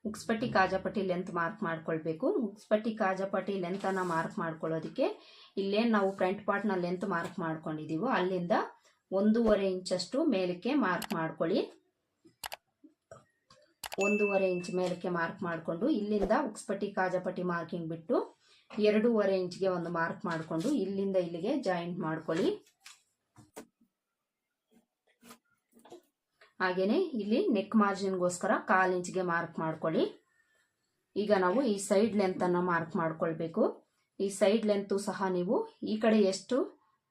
A: ಉಕ್ಸ್ಪಟ್ಟಿ ಕಾಜಾಪಟ್ಟಿ ಲೆಂತ್ ಮಾರ್ಕ್ ಮಾಡ್ಕೊಳ್ಬೇಕು. ಉಕ್ಸ್ಪಟ್ಟಿ ಕಾಜಾಪಟ್ಟಿ ಲೆಂತನ್ನು ಮಾರ್ಕ್ ಮಾಡ್ಕೊಳ್ಳೋದಕ್ಕೆ ಇಲ್ಲೇನು ನಾವು ಫ್ರಂಟ್ ಪಾರ್ಟ್ನ ಲೆಂತ್ ಮಾರ್ಕ್ ಮಾಡ್ಕೊಂಡಿದ್ದೀವೋ ಅಲ್ಲಿಂದ ಒಂದೂವರೆ ಇಂಚಷ್ಟು ಮೇಲಕ್ಕೆ ಮಾರ್ಕ್ ಮಾಡ್ಕೊಳ್ಳಿ. ಒಂದೂವರೆ ಇಂಚ್ ಮೇಲಕ್ಕೆ ಮಾರ್ಕ್ ಮಾಡಿಕೊಂಡು ಇಲ್ಲಿಂದ ಉಕ್ಸ್ಪಟ್ಟಿ, ಕಾಜಪಟ್ಟಿ ಮಾರ್ಕಿಂಗ್ ಬಿಟ್ಟು ಎರಡೂವರೆ ಇಂಚ್ಗೆ ಒಂದು ಮಾರ್ಕ್ ಮಾಡಿಕೊಂಡು ಇಲ್ಲಿಂದ ಇಲ್ಲಿಗೆ ಜಾಯಿಂಟ್ ಮಾಡ್ಕೊಳ್ಳಿ. ಹಾಗೆಯೇ ಇಲ್ಲಿ ನೆಕ್ ಮಾರ್ಜಿನ್ಗೋಸ್ಕರ ಕಾಲು ಇಂಚ್ಗೆ ಮಾರ್ಕ್ ಮಾಡ್ಕೊಳ್ಳಿ. ಈಗ ನಾವು ಈ ಸೈಡ್ ಲೆಂತನ್ನು ಮಾರ್ಕ್ ಮಾಡ್ಕೊಳ್ಬೇಕು. ಈ ಸೈಡ್ ಲೆಂತು ಸಹ ನೀವು ಈ ಕಡೆ ಎಷ್ಟು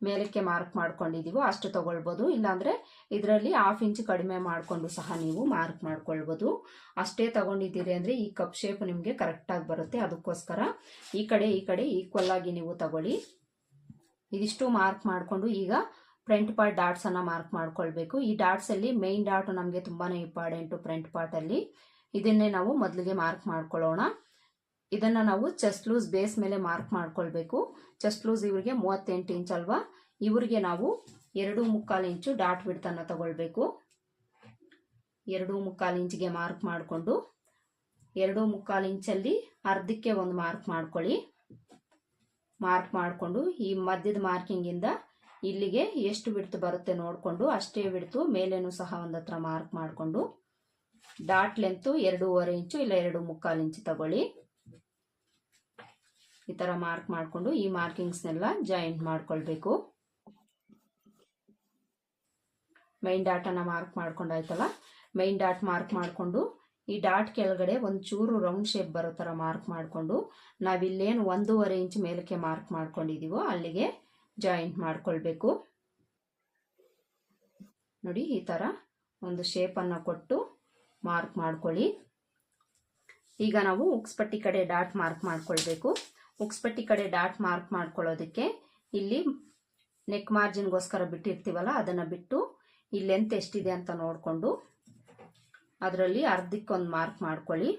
A: ಮೇಲಕ್ಕೆ ಮಾರ್ಕ್ ಮಾಡ್ಕೊಂಡಿದ್ದೀವೋ ಅಷ್ಟು ತಗೊಳ್ಬೋದು. ಇಲ್ಲಾಂದರೆ ಇದರಲ್ಲಿ ಹಾಫ್ ಇಂಚ್ ಕಡಿಮೆ ಮಾಡಿಕೊಂಡು ಸಹ ನೀವು ಮಾರ್ಕ್ ಮಾಡ್ಕೊಳ್ಬೋದು. ಅಷ್ಟೇ ತಗೊಂಡಿದ್ದೀರಿ ಅಂದರೆ ಈ ಕಪ್ ಶೇಪ್ ನಿಮಗೆ ಕರೆಕ್ಟಾಗಿ ಬರುತ್ತೆ. ಅದಕ್ಕೋಸ್ಕರ ಈ ಕಡೆ ಈ ಕಡೆ ಈಕ್ವಲ್ ಆಗಿ ನೀವು ತಗೊಳ್ಳಿ. ಇದಿಷ್ಟು ಮಾರ್ಕ್ ಮಾಡಿಕೊಂಡು ಈಗ ಫ್ರಂಟ್ ಪಾರ್ಟ್ ಡಾಟ್ಸನ್ನು ಮಾರ್ಕ್ ಮಾಡ್ಕೊಳ್ಬೇಕು. ಈ ಡಾಟ್ಸಲ್ಲಿ ಮೇಯ್ನ್ ಡಾಟ್ ನಮಗೆ ತುಂಬಾ ಇಂಪಾರ್ಟೆಂಟು ಫ್ರಂಟ್ ಪಾರ್ಟಲ್ಲಿ ಇದನ್ನೇ ನಾವು ಮೊದಲಿಗೆ ಮಾರ್ಕ್ ಮಾಡ್ಕೊಳ್ಳೋಣ. ಇದನ್ನು ನಾವು ಚೆಸ್ಟ್ ಲೂಸ್ ಬೇಸ್ ಮೇಲೆ ಮಾರ್ಕ್ ಮಾಡ್ಕೊಳ್ಬೇಕು. ಚೆಸ್ಟ್ ಲೂಸ್ ಇವರಿಗೆ ಮೂವತ್ತೆಂಟು ಇಂಚ್ ಅಲ್ವಾ? ಇವರಿಗೆ ನಾವು ಎರಡು ಮುಕ್ಕಾಲು ಇಂಚು ಡಾಟ್ ಬಿಡ್ತನ್ನು ತಗೊಳ್ಬೇಕು. ಎರಡು ಮುಕ್ಕಾಲು ಇಂಚಿಗೆ ಮಾರ್ಕ್ ಮಾಡಿಕೊಂಡು ಎರಡು ಮುಕ್ಕಾಲು ಇಂಚಲ್ಲಿ ಅರ್ಧಕ್ಕೆ ಒಂದು ಮಾರ್ಕ್ ಮಾಡ್ಕೊಳ್ಳಿ. ಮಾರ್ಕ್ ಮಾಡಿಕೊಂಡು ಈ ಮಧ್ಯದ ಮಾರ್ಕಿಂಗಿಂದ ಇಲ್ಲಿಗೆ ಎಷ್ಟು ಬಿಡ್ತು ಬರುತ್ತೆ ನೋಡಿಕೊಂಡು ಅಷ್ಟೇ ಬಿಡ್ತು ಮೇಲೇನು ಸಹ ಒಂದತ್ರ ಮಾರ್ಕ್ ಮಾಡಿಕೊಂಡು ಡಾಟ್ ಲೆಂತು ಎರಡೂವರೆ ಇಂಚು ಇಲ್ಲ ಎರಡು ಮುಕ್ಕಾಲು ಇಂಚು ತಗೊಳ್ಳಿ. ಈ ಥರ ಮಾರ್ಕ್ ಮಾಡಿಕೊಂಡು ಈ ಮಾರ್ಕಿಂಗ್ಸ್ನೆಲ್ಲ ಜಾಯಿಂಟ್ ಮಾಡ್ಕೊಳ್ಬೇಕು. ಮೈನ್ ಡಾಟನ್ನು ಮಾರ್ಕ್ ಮಾಡ್ಕೊಂಡಾಯ್ತಲ್ಲ ಮೈನ್ ಡಾಟ್ ಮಾರ್ಕ್ ಮಾಡಿಕೊಂಡು ಈ ಡಾಟ್ ಕೆಳಗಡೆ ಒಂದು ಚೂರು ರೌಂಡ್ ಶೇಪ್ ಬರೋ ಥರ ಮಾರ್ಕ್ ಮಾಡಿಕೊಂಡು ನಾವಿಲ್ಲೇನು ಒಂದೂವರೆ ಇಂಚ್ ಮೇಲಕ್ಕೆ ಮಾರ್ಕ್ ಮಾಡ್ಕೊಂಡಿದ್ದೀವೋ ಅಲ್ಲಿಗೆ ಜಾಯಿಂಟ್ ಮಾಡ್ಕೊಳ್ಬೇಕು. ನೋಡಿ, ಈ ಥರ ಒಂದು ಶೇಪನ್ನು ಕೊಟ್ಟು ಮಾರ್ಕ್ ಮಾಡ್ಕೊಳ್ಳಿ. ಈಗ ನಾವು ಉಕ್ಸ್ಪಟ್ಟಿ ಕಡೆ ಡಾಟ್ ಮಾರ್ಕ್ ಮಾಡ್ಕೊಳ್ಬೇಕು. ಉಕ್ಸ್ಪಟ್ಟಿ ಕಡೆ ಡಾಟ್ ಮಾರ್ಕ್ ಮಾಡ್ಕೊಳ್ಳೋದಕ್ಕೆ ಇಲ್ಲಿ ನೆಕ್ ಮಾರ್ಜಿನ್ಗೋಸ್ಕರ ಬಿಟ್ಟಿರ್ತೀವಲ್ಲ, ಅದನ್ನು ಬಿಟ್ಟು ಈ ಲೆಂತ್ ಎಷ್ಟಿದೆ ಅಂತ ನೋಡಿಕೊಂಡು ಅದರಲ್ಲಿ ಅರ್ಧಕ್ಕೊಂದು ಮಾರ್ಕ್ ಮಾಡ್ಕೊಳ್ಳಿ.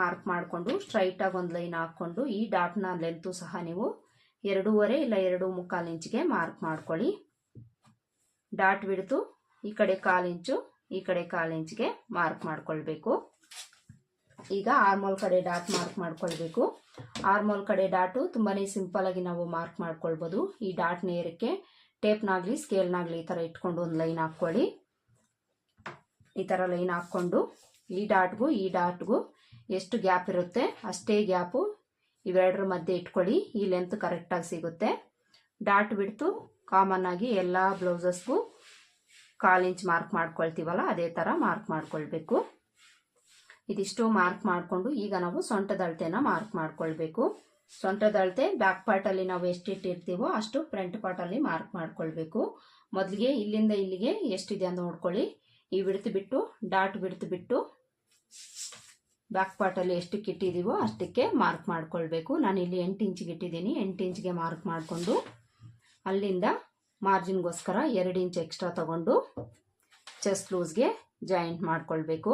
A: ಮಾರ್ಕ್ ಮಾಡಿಕೊಂಡು ಸ್ಟ್ರೈಟಾಗಿ ಒಂದು ಲೈನ್ ಹಾಕ್ಕೊಂಡು ಈ ಡಾಟ್ನ ಲೆಂತು ಸಹ ನೀವು ಎರಡೂವರೆ ಇಲ್ಲ ಎರಡು ಮುಕ್ಕಾಲು ಇಂಚಿಗೆ ಮಾರ್ಕ್ ಮಾಡ್ಕೊಳ್ಳಿ. ಡಾಟ್ ಬಿಡ್ತು ಈ ಕಡೆ ಕಾಲು ಇಂಚು, ಈ ಕಡೆ ಕಾಲು ಇಂಚಿಗೆ ಮಾರ್ಕ್ ಮಾಡ್ಕೊಳ್ಬೇಕು. ಈಗ ಆರ್ಮೋಲ್ ಕಡೆ ಡಾಟ್ ಮಾರ್ಕ್ ಮಾಡ್ಕೊಳ್ಬೇಕು. ಆರ್ಮೋಲ್ ಕಡೆ ಡಾಟು ತುಂಬಾ ಸಿಂಪಲಾಗಿ ನಾವು ಮಾರ್ಕ್ ಮಾಡ್ಕೊಳ್ಬೋದು. ಈ ಡಾಟ್ ನೇರಕ್ಕೆ ಟೇಪ್ನಾಗಲಿ, ಸ್ಕೇಲ್ನಾಗಲಿ ಈ ಥರ ಇಟ್ಕೊಂಡು ಒಂದು ಲೈನ್ ಹಾಕ್ಕೊಳ್ಳಿ. ಈ ಥರ ಲೈನ್ ಹಾಕ್ಕೊಂಡು ಈ ಡಾಟ್ಗೂ ಈ ಡಾಟ್ಗೂ ಎಷ್ಟು ಗ್ಯಾಪ್ ಇರುತ್ತೆ ಅಷ್ಟೇ ಗ್ಯಾಪು ಇವೆರಡರ ಮಧ್ಯೆ ಇಟ್ಕೊಳ್ಳಿ. ಈ ಲೆಂತ್ ಕರೆಕ್ಟಾಗಿ ಸಿಗುತ್ತೆ. ಡಾಟ್ ಬಿಡ್ತು ಕಾಮನ್ ಆಗಿ ಎಲ್ಲ ಬ್ಲೌಸಸ್ಗೂ ಕಾಲು ಇಂಚ್ ಮಾರ್ಕ್ ಮಾಡ್ಕೊಳ್ತೀವಲ್ಲ, ಅದೇ ಥರ ಮಾರ್ಕ್ ಮಾಡ್ಕೊಳ್ಬೇಕು. ಇದಿಷ್ಟು ಮಾರ್ಕ್ ಮಾಡಿಕೊಂಡು ಈಗ ನಾವು ಸೊಂಟದ ಅಳತೆನ ಮಾರ್ಕ್ ಮಾಡ್ಕೊಳ್ಬೇಕು. ಸೊಂಟದ ಅಳತೆ ಬ್ಯಾಕ್ ಪಾರ್ಟಲ್ಲಿ ನಾವು ಎಷ್ಟು ಇಟ್ಟಿರ್ತೀವೋ ಅಷ್ಟು ಫ್ರಂಟ್ ಪಾರ್ಟಲ್ಲಿ ಮಾರ್ಕ್ ಮಾಡ್ಕೊಳ್ಬೇಕು. ಮೊದಲಿಗೆ ಇಲ್ಲಿಂದ ಇಲ್ಲಿಗೆ ಎಷ್ಟಿದೆ ಅಂತ ನೋಡ್ಕೊಳ್ಳಿ. ಈ ಬಿಡ್ತು ಬಿಟ್ಟು ಡಾಟ್ ಬಿಡ್ತು ಬಿಟ್ಟು ಬ್ಯಾಕ್ ಪಾರ್ಟಲ್ಲಿ ಎಷ್ಟಕ್ಕೆ ಇಟ್ಟಿದ್ದೀವೋ ಅಷ್ಟಕ್ಕೆ ಮಾರ್ಕ್ ಮಾಡ್ಕೊಳ್ಬೇಕು. ನಾನು ಇಲ್ಲಿ ಎಂಟು ಇಂಚಿಗೆ ಇಟ್ಟಿದ್ದೀನಿ. ಎಂಟು ಇಂಚಿಗೆ ಮಾರ್ಕ್ ಮಾಡಿಕೊಂಡು ಅಲ್ಲಿಂದ ಮಾರ್ಜಿನ್ಗೋಸ್ಕರ ಎರಡು ಇಂಚ್ ಎಕ್ಸ್ಟ್ರಾ ತಗೊಂಡು ಚೆಸ್ಟ್ ಲೂಸ್ಗೆ ಜಾಯಿಂಟ್ ಮಾಡ್ಕೊಳ್ಬೇಕು.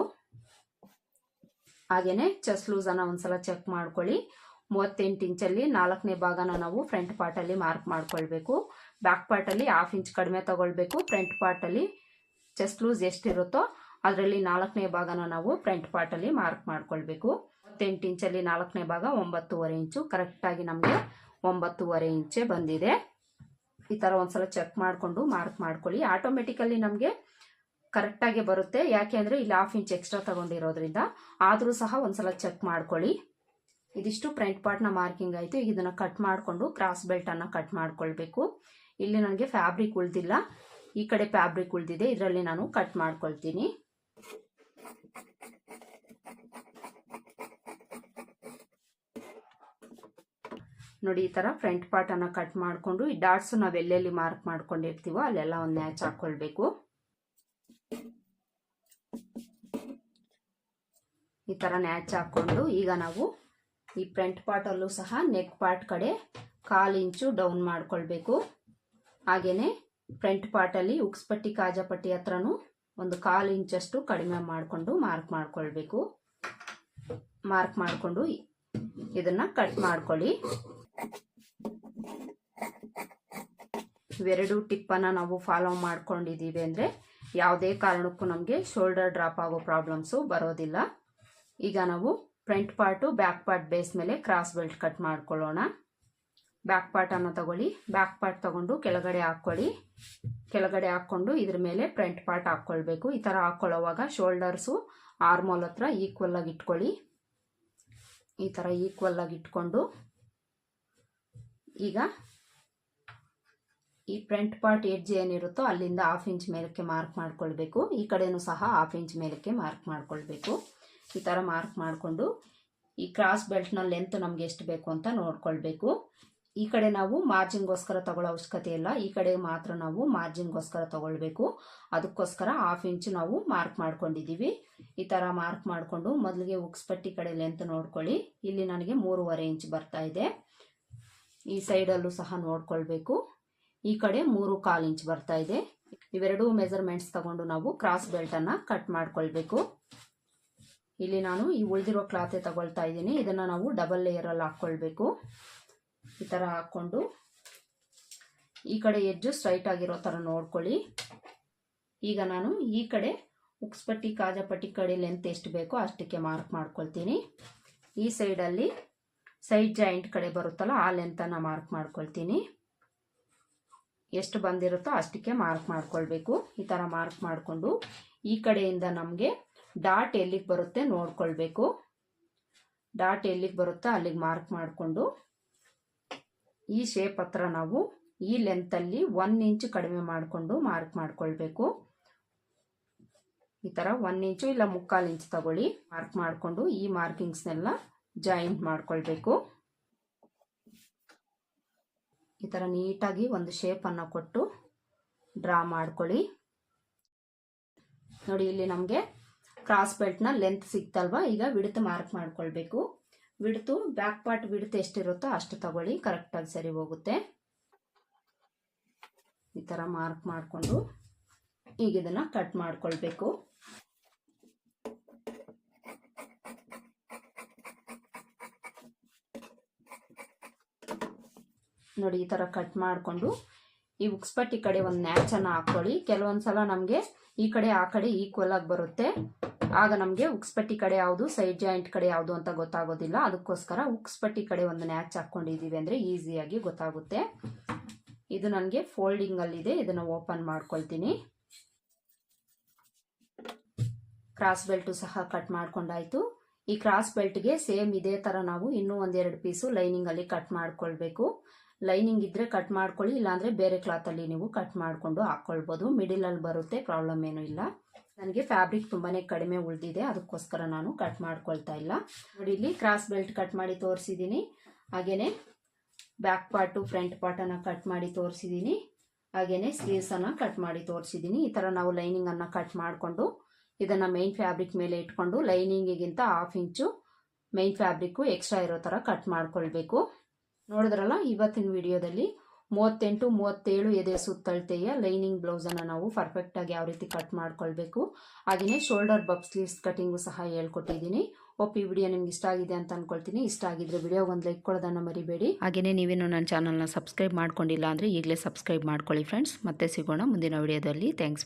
A: ಹಾಗೆಯೇ ಚೆಸ್ಟ್ ಲೂಸನ್ನು ಒಂದ್ಸಲ ಚೆಕ್ ಮಾಡ್ಕೊಳ್ಳಿ. ಮೂವತ್ತೆಂಟು ಇಂಚಲ್ಲಿ ನಾಲ್ಕನೇ ಭಾಗನ ನಾವು ಫ್ರಂಟ್ ಪಾರ್ಟಲ್ಲಿ ಮಾರ್ಕ್ ಮಾಡ್ಕೊಳ್ಬೇಕು. ಬ್ಯಾಕ್ ಪಾರ್ಟಲ್ಲಿ ಹಾಫ್ ಇಂಚ್ ಕಡಿಮೆ ತಗೊಳ್ಬೇಕು. ಫ್ರಂಟ್ ಪಾರ್ಟಲ್ಲಿ ಚೆಸ್ಟ್ ಲೂಸ್ ಎಷ್ಟಿರುತ್ತೋ ಅದರಲ್ಲಿ ನಾಲ್ಕನೇ ಭಾಗನ ನಾವು ಫ್ರಂಟ್ ಪಾರ್ಟಲ್ಲಿ ಮಾರ್ಕ್ ಮಾಡ್ಕೊಳ್ಬೇಕು. ಮೂವತ್ತೆಂಟು ಇಂಚಲ್ಲಿ ನಾಲ್ಕನೇ ಭಾಗ ಒಂಬತ್ತೂವರೆ ಇಂಚು ಕರೆಕ್ಟಾಗಿ ನಮಗೆ ಒಂಬತ್ತೂವರೆ ಇಂಚೆ ಬಂದಿದೆ. ಈ ಥರ ಒಂದ್ಸಲ ಚೆಕ್ ಮಾಡಿಕೊಂಡು ಮಾರ್ಕ್ ಮಾಡ್ಕೊಳ್ಳಿ. ಆಟೋಮೆಟಿಕಲಿ ನಮಗೆ ಕರೆಕ್ಟಾಗಿ ಬರುತ್ತೆ. ಯಾಕೆ ಅಂದರೆ ಇಲ್ಲಿ ಹಾಫ್ ಇಂಚ್ ಎಕ್ಸ್ಟ್ರಾ ತಗೊಂಡಿರೋದ್ರಿಂದ. ಆದರೂ ಸಹ ಒಂದ್ಸಲ ಚೆಕ್ ಮಾಡ್ಕೊಳ್ಳಿ. ಇದಿಷ್ಟು ಫ್ರಂಟ್ ಪಾರ್ಟ್ನ ಮಾರ್ಕಿಂಗ್ ಆಯಿತು. ಈಗ ಇದನ್ನು ಕಟ್ ಮಾಡಿಕೊಂಡು ಕ್ರಾಸ್ ಬೆಲ್ಟನ್ನು ಕಟ್ ಮಾಡ್ಕೊಳ್ಬೇಕು. ಇಲ್ಲಿ ನನಗೆ ಫ್ಯಾಬ್ರಿಕ್ ಉಳಿದಿಲ್ಲ. ಈ ಕಡೆ ಫ್ಯಾಬ್ರಿಕ್ ಉಳಿದಿದೆ. ಇದರಲ್ಲಿ ನಾನು ಕಟ್ ಮಾಡ್ಕೊಳ್ತೀನಿ. ನೋಡಿ, ಈ ಥರ ಫ್ರಂಟ್ ಪಾರ್ಟನ್ನು ಕಟ್ ಮಾಡಿಕೊಂಡು ಈ ಡಾಟ್ಸು ನಾವು ಎಲ್ಲೆಲ್ಲಿ ಮಾರ್ಕ್ ಮಾಡ್ಕೊಂಡಿರ್ತೀವೋ ಅಲ್ಲೆಲ್ಲ ಒಂದು ನ್ಯಾಚ್ ಹಾಕ್ಕೊಳ್ಬೇಕು ಈ ಥರ ನ್ಯಾಚ್ ಹಾಕ್ಕೊಂಡು ಈಗ ನಾವು ಈ ಫ್ರಂಟ್ ಪಾರ್ಟಲ್ಲೂ ಸಹ ನೆಕ್ ಪಾರ್ಟ್ ಕಡೆ ಕಾಲು ಇಂಚು ಡೌನ್ ಮಾಡ್ಕೊಳ್ಬೇಕು. ಹಾಗೆಯೇ ಫ್ರಂಟ್ ಪಾರ್ಟಲ್ಲಿ ಉಕ್ಸ್ಪಟ್ಟಿ ಕಾಜಾಪಟ್ಟಿ ಹತ್ರನೂ ಒಂದು ಕಾಲು ಇಂಚಷ್ಟು ಕಡಿಮೆ ಮಾಡಿಕೊಂಡು ಮಾರ್ಕ್ ಮಾಡ್ಕೊಳ್ಬೇಕು. ಮಾರ್ಕ್ ಮಾಡಿಕೊಂಡು ಇದನ್ನು ಕಟ್ ಮಾಡ್ಕೊಳ್ಳಿ. ಇವೆರಡು ಟಿಪ್ಪನ್ನು ನಾವು ಫಾಲೋ ಮಾಡ್ಕೊಂಡಿದ್ದೀವಿ ಅಂದರೆ ಯಾವುದೇ ಕಾರಣಕ್ಕೂ ನಮಗೆ ಶೋಲ್ಡರ್ ಡ್ರಾಪ್ ಆಗೋ ಪ್ರಾಬ್ಲಮ್ಸು ಬರೋದಿಲ್ಲ. ಈಗ ನಾವು front part back part base ಮೇಲೆ ಕ್ರಾಸ್ ಬೆಲ್ಟ್ ಕಟ್ ಮಾಡ್ಕೊಳ್ಳೋಣ. ಬ್ಯಾಕ್ ಪಾರ್ಟನ್ನು ತಗೊಳ್ಳಿ. ಬ್ಯಾಕ್ ಪಾರ್ಟ್ ತಗೊಂಡು ಕೆಳಗಡೆ ಹಾಕ್ಕೊಳ್ಳಿ. ಕೆಳಗಡೆ ಹಾಕ್ಕೊಂಡು ಇದ್ರ ಮೇಲೆ ಫ್ರಂಟ್ ಪಾರ್ಟ್ ಹಾಕ್ಕೊಳ್ಬೇಕು. ಈ ಥರ ಹಾಕ್ಕೊಳ್ಳೋವಾಗ ಶೋಲ್ಡರ್ಸು ಆರ್ಮೋಲ್ ಹತ್ರ ಈಕ್ವಲ್ ಆಗಿ ಇಟ್ಕೊಳ್ಳಿ. ಈ ಥರ ಈಕ್ವಲ್ ಆಗಿ ಇಟ್ಕೊಂಡು ಈಗ ಈ ಫ್ರಂಟ್ ಪಾರ್ಟ್ ಎಡ್ಜ್ ಏನಿರುತ್ತೋ ಅಲ್ಲಿಂದ ಹಾಫ್ ಇಂಚ್ ಮೇಲಕ್ಕೆ ಮಾರ್ಕ್ ಮಾಡ್ಕೊಳ್ಬೇಕು. ಈ ಕಡೆಯೂ ಸಹ ಹಾಫ್ ಇಂಚ್ ಮೇಲಕ್ಕೆ ಮಾರ್ಕ್ ಮಾಡ್ಕೊಳ್ಬೇಕು. ಈ ಥರ ಮಾರ್ಕ್ ಮಾಡಿಕೊಂಡು ಈ ಕ್ರಾಸ್ ಬೆಲ್ಟ್ನ ಲೆಂತ್ ನಮಗೆ ಎಷ್ಟು ಬೇಕು ಅಂತ ನೋಡ್ಕೊಳ್ಬೇಕು. ಈ ಕಡೆ ನಾವು ಮಾರ್ಜಿನ್ಗೋಸ್ಕರ ತಗೊಳ್ಳೋ ಅವಶ್ಯಕತೆ ಇಲ್ಲ. ಈ ಕಡೆ ಮಾತ್ರ ನಾವು ಮಾರ್ಜಿನ್ಗೋಸ್ಕರ ತಗೊಳ್ಬೇಕು. ಅದಕ್ಕೋಸ್ಕರ ಹಾಫ್ ಇಂಚ್ ನಾವು ಮಾರ್ಕ್ ಮಾಡ್ಕೊಂಡಿದ್ದೀವಿ. ಈ ಥರ ಮಾರ್ಕ್ ಮಾಡಿಕೊಂಡು ಮೊದಲಿಗೆ ಉಕ್ಸ್ಪಟ್ಟಿ ಕಡೆ ಲೆಂತ್ ನೋಡ್ಕೊಳ್ಳಿ. ಇಲ್ಲಿ ನನಗೆ ಮೂರುವರೆ ಇಂಚ್ ಬರ್ತಾ ಇದೆ. ಈ ಸೈಡಲ್ಲೂ ಸಹ ನೋಡ್ಕೊಳ್ಬೇಕು. ಈ ಕಡೆ ಮೂರು ಕಾಲು ಇಂಚ್ ಬರ್ತಾ ಇದೆ. ಇವೆರಡು ಮೆಜರ್ಮೆಂಟ್ಸ್ ತಗೊಂಡು ನಾವು ಕ್ರಾಸ್ ಬೆಲ್ಟನ್ನು ಕಟ್ ಮಾಡ್ಕೊಳ್ಬೇಕು. ಇಲ್ಲಿ ನಾನು ಈ ಉಳಿದಿರೋ ಕ್ಲಾತೆ ತಗೊಳ್ತಾ ಇದ್ದೀನಿ. ಇದನ್ನ ನಾವು ಡಬಲ್ ಲೇಯರ್ ಅಲ್ಲಿ ಹಾಕೊಳ್ಬೇಕು ಈ ತರ ಹಾಕೊಂಡು ಈ ಕಡೆ ಎಜ್ಜು ಸ್ಟ್ರೈಟ್ ಆಗಿರೋ ತರ ನೋಡ್ಕೊಳ್ಳಿ. ಈಗ ನಾನು ಈ ಕಡೆ ಉಕ್ಸ್ಪಟ್ಟಿ, ಕಾಜಾಪಟ್ಟಿ ಕಡೆ ಲೆಂತ್ ಎಷ್ಟು ಬೇಕೋ ಅಷ್ಟಕ್ಕೆ ಮಾರ್ಕ್ ಮಾಡ್ಕೊಳ್ತೀನಿ. ಈ ಸೈಡಲ್ಲಿ ಸೈಡ್ ಜಾಯಿಂಟ್ ಕಡೆ ಬರುತ್ತಲ್ಲ, ಆ ಲೆಂತನ್ನು ಮಾರ್ಕ್ ಮಾಡ್ಕೊಳ್ತೀನಿ. ಎಷ್ಟು ಬಂದಿರುತ್ತೋ ಅಷ್ಟಕ್ಕೆ ಮಾರ್ಕ್ ಮಾಡ್ಕೊಳ್ಬೇಕು. ಈ ಥರ ಮಾರ್ಕ್ ಮಾಡಿಕೊಂಡು ಈ ಕಡೆಯಿಂದ ನಮಗೆ ಡಾಟ್ ಎಲ್ಲಿಗೆ ಬರುತ್ತೆ ನೋಡ್ಕೊಳ್ಬೇಕು. ಡಾಟ್ ಎಲ್ಲಿಗೆ ಬರುತ್ತೋ ಅಲ್ಲಿಗೆ ಮಾರ್ಕ್ ಮಾಡಿಕೊಂಡು ಈ ಶೇಪ್ ಹತ್ರ ನಾವು ಈ ಲೆಂತಲ್ಲಿ ಒನ್ ಇಂಚು ಕಡಿಮೆ ಮಾಡಿಕೊಂಡು ಮಾರ್ಕ್ ಮಾಡ್ಕೊಳ್ಬೇಕು. ಈ ಥರ ಒನ್ ಇಂಚು ಇಲ್ಲ ಮುಕ್ಕಾಲು ಇಂಚ್ ತಗೊಳ್ಳಿ. ಮಾರ್ಕ್ ಮಾಡಿಕೊಂಡು ಈ ಮಾರ್ಕಿಂಗ್ಸ್ನೆಲ್ಲ ಜಾಯಿಂಟ್ ಮಾಡ್ಕೊಳ್ಬೇಕು. ಈ ಥರ ನೀಟಾಗಿ ಒಂದು ಶೇಪನ್ನು ಕೊಟ್ಟು ಡ್ರಾ ಮಾಡ್ಕೊಳ್ಳಿ. ನೋಡಿ, ಇಲ್ಲಿ ನಮಗೆ ಕ್ರಾಸ್ ಬೆಲ್ಟ್ನ ಲೆಂತ್ ಸಿಕ್ತಲ್ವಾ? ಈಗ ವಿಡ್ತ್ ಮಾರ್ಕ್ ಮಾಡ್ಕೊಳ್ಬೇಕು. ವಿಡ್ತು ಬ್ಯಾಕ್ ಪಾರ್ಟ್ ವಿಡ್ತ್ ಎಷ್ಟಿರುತ್ತೋ ಅಷ್ಟು ತಗೊಳ್ಳಿ ಕರೆಕ್ಟಾಗಿ ಸರಿ ಹೋಗುತ್ತೆ. ಈ ಥರ ಮಾರ್ಕ್ ಮಾಡಿಕೊಂಡು ಈಗ ಇದನ್ನು ಕಟ್ ಮಾಡ್ಕೊಳ್ಬೇಕು. ನೋಡಿ, ಈ ಥರ ಕಟ್ ಮಾಡಿಕೊಂಡು ಈ ಉಕ್ಸ್ಪಟ್ಟಿ ಕಡೆ ಒಂದು ನ್ಯಾಚನ್ನು ಹಾಕ್ಕೊಳ್ಳಿ ಕೆಲವೊಂದು ಸಲ ನಮಗೆ ಈ ಕಡೆ, ಆ ಕಡೆ ಈಕ್ವಲ್ ಆಗಿ ಬರುತ್ತೆ. ಆಗ ನಮಗೆ ಉಕ್ಸ್ಪಟ್ಟಿ ಕಡೆ ಯಾವುದು ಸೈಡ್ ಜಾಯಿಂಟ್ ಕಡೆ ಯಾವುದು ಅಂತ ಗೊತ್ತಾಗೋದಿಲ್ಲ. ಅದಕ್ಕೋಸ್ಕರ ಉಕ್ಸ್ಪಟ್ಟಿ ಕಡೆ ಒಂದು ನ್ಯಾಚ್ ಹಾಕ್ಕೊಂಡಿದ್ದೀವಿ ಅಂದರೆ ಈಸಿಯಾಗಿ ಗೊತ್ತಾಗುತ್ತೆ. ಇದು ನನಗೆ ಫೋಲ್ಡಿಂಗಲ್ಲಿದೆ ಇದನ್ನು ಓಪನ್ ಮಾಡ್ಕೊಳ್ತೀನಿ. ಕ್ರಾಸ್ ಬೆಲ್ಟು ಸಹ ಕಟ್ ಮಾಡ್ಕೊಂಡಾಯ್ತು. ಈ ಕ್ರಾಸ್ ಬೆಲ್ಟ್ಗೆ ಸೇಮ್ ಇದೇ ಥರ ನಾವು ಇನ್ನೂ ಒಂದೆರಡು ಪೀಸು ಲೈನಿಂಗಲ್ಲಿ ಕಟ್ ಮಾಡ್ಕೊಳ್ಬೇಕು. ಲೈನಿಂಗ್ ಇದ್ದರೆ ಕಟ್ ಮಾಡ್ಕೊಳ್ಳಿ, ಇಲ್ಲಾಂದರೆ ಬೇರೆ ಕ್ಲಾತಲ್ಲಿ ನೀವು ಕಟ್ ಮಾಡಿಕೊಂಡು ಹಾಕ್ಕೊಳ್ಬೋದು. ಮಿಡಿಲಲ್ಲಿ ಬರುತ್ತೆ ಪ್ರಾಬ್ಲಮ್ ಏನೂ ಇಲ್ಲ. ನನಗೆ ಫ್ಯಾಬ್ರಿಕ್ ತುಂಬಾ ಕಡಿಮೆ ಉಳಿದಿದೆ, ಅದಕ್ಕೋಸ್ಕರ ನಾನು ಕಟ್ ಮಾಡ್ಕೊಳ್ತಾ ಇಲ್ಲ. ನೋಡಿ, ಇಲ್ಲಿ ಕ್ರಾಸ್ ಬೆಲ್ಟ್ ಕಟ್ ಮಾಡಿ ತೋರಿಸಿದ್ದೀನಿ. ಹಾಗೆಯೇ ಬ್ಯಾಕ್ ಪಾರ್ಟು ಫ್ರಂಟ್ ಪಾರ್ಟನ್ನು ಕಟ್ ಮಾಡಿ ತೋರಿಸಿದ್ದೀನಿ. ಹಾಗೆಯೇ ಸ್ಲೀವ್ಸನ್ನು ಕಟ್ ಮಾಡಿ ತೋರಿಸಿದ್ದೀನಿ. ಈ ಥರ ನಾವು ಲೈನಿಂಗನ್ನು ಕಟ್ ಮಾಡಿಕೊಂಡು ಇದನ್ನು ಮೈನ್ ಫ್ಯಾಬ್ರಿಕ್ ಮೇಲೆ ಇಟ್ಕೊಂಡು ಲೈನಿಂಗಿಗಿಂತ half inch main fabric extra ಇರೋ ಥರ ಕಟ್ ಮಾಡ್ಕೊಳ್ಬೇಕು. ನೋಡಿದ್ರಲ್ಲ ಇವತ್ತಿನ ವಿಡಿಯೋದಲ್ಲಿ ಮೂವತ್ತೆಂಟು, ಮೂವತ್ತೇಳು ಎದೆ ಸುತ್ತಳತೆಯ ಲೈನಿಂಗ್ ಬ್ಲೌಸನ್ನು ನಾವು ಪರ್ಫೆಕ್ಟಾಗಿ ಯಾವ ರೀತಿ ಕಟ್ ಮಾಡ್ಕೊಳ್ಬೇಕು. ಹಾಗೆಯೇ ಶೋಲ್ಡರ್ ಬಬ್ ಸ್ಲೀವ್ಸ್ ಕಟಿಂಗು ಸಹ ಹೇಳ್ಕೊಟ್ಟಿದ್ದೀನಿ. ಒಪ್ಪಿ ವಿಡಿಯೋ ನಿಮ್ಗೆ ಇಷ್ಟ ಆಗಿದೆ ಅಂತ ಅನ್ಕೊಳ್ತೀನಿ. ಇಷ್ಟ ಆಗಿದ್ರೆ ವಿಡಿಯೋ ಒಂದು ಲೈಕ್ ಕೊಡೋದನ್ನು ಮರಿಬೇಡಿ.
B: ಹಾಗೆಯೇ ನೀವೇನು ನನ್ನ ಚಾನಲ್ನ ಸಬ್ಸ್ಕ್ರೈಬ್ ಮಾಡ್ಕೊಂಡಿಲ್ಲ ಅಂದರೆ ಈಗಲೇ ಸಬ್ಸ್ಕ್ರೈಬ್ ಮಾಡ್ಕೊಳ್ಳಿ ಫ್ರೆಂಡ್ಸ್ ಮತ್ತೆ ಸಿಗೋಣ ಮುಂದಿನ ವಿಡಿಯೋದಲ್ಲಿ. ಥ್ಯಾಂಕ್ಸ್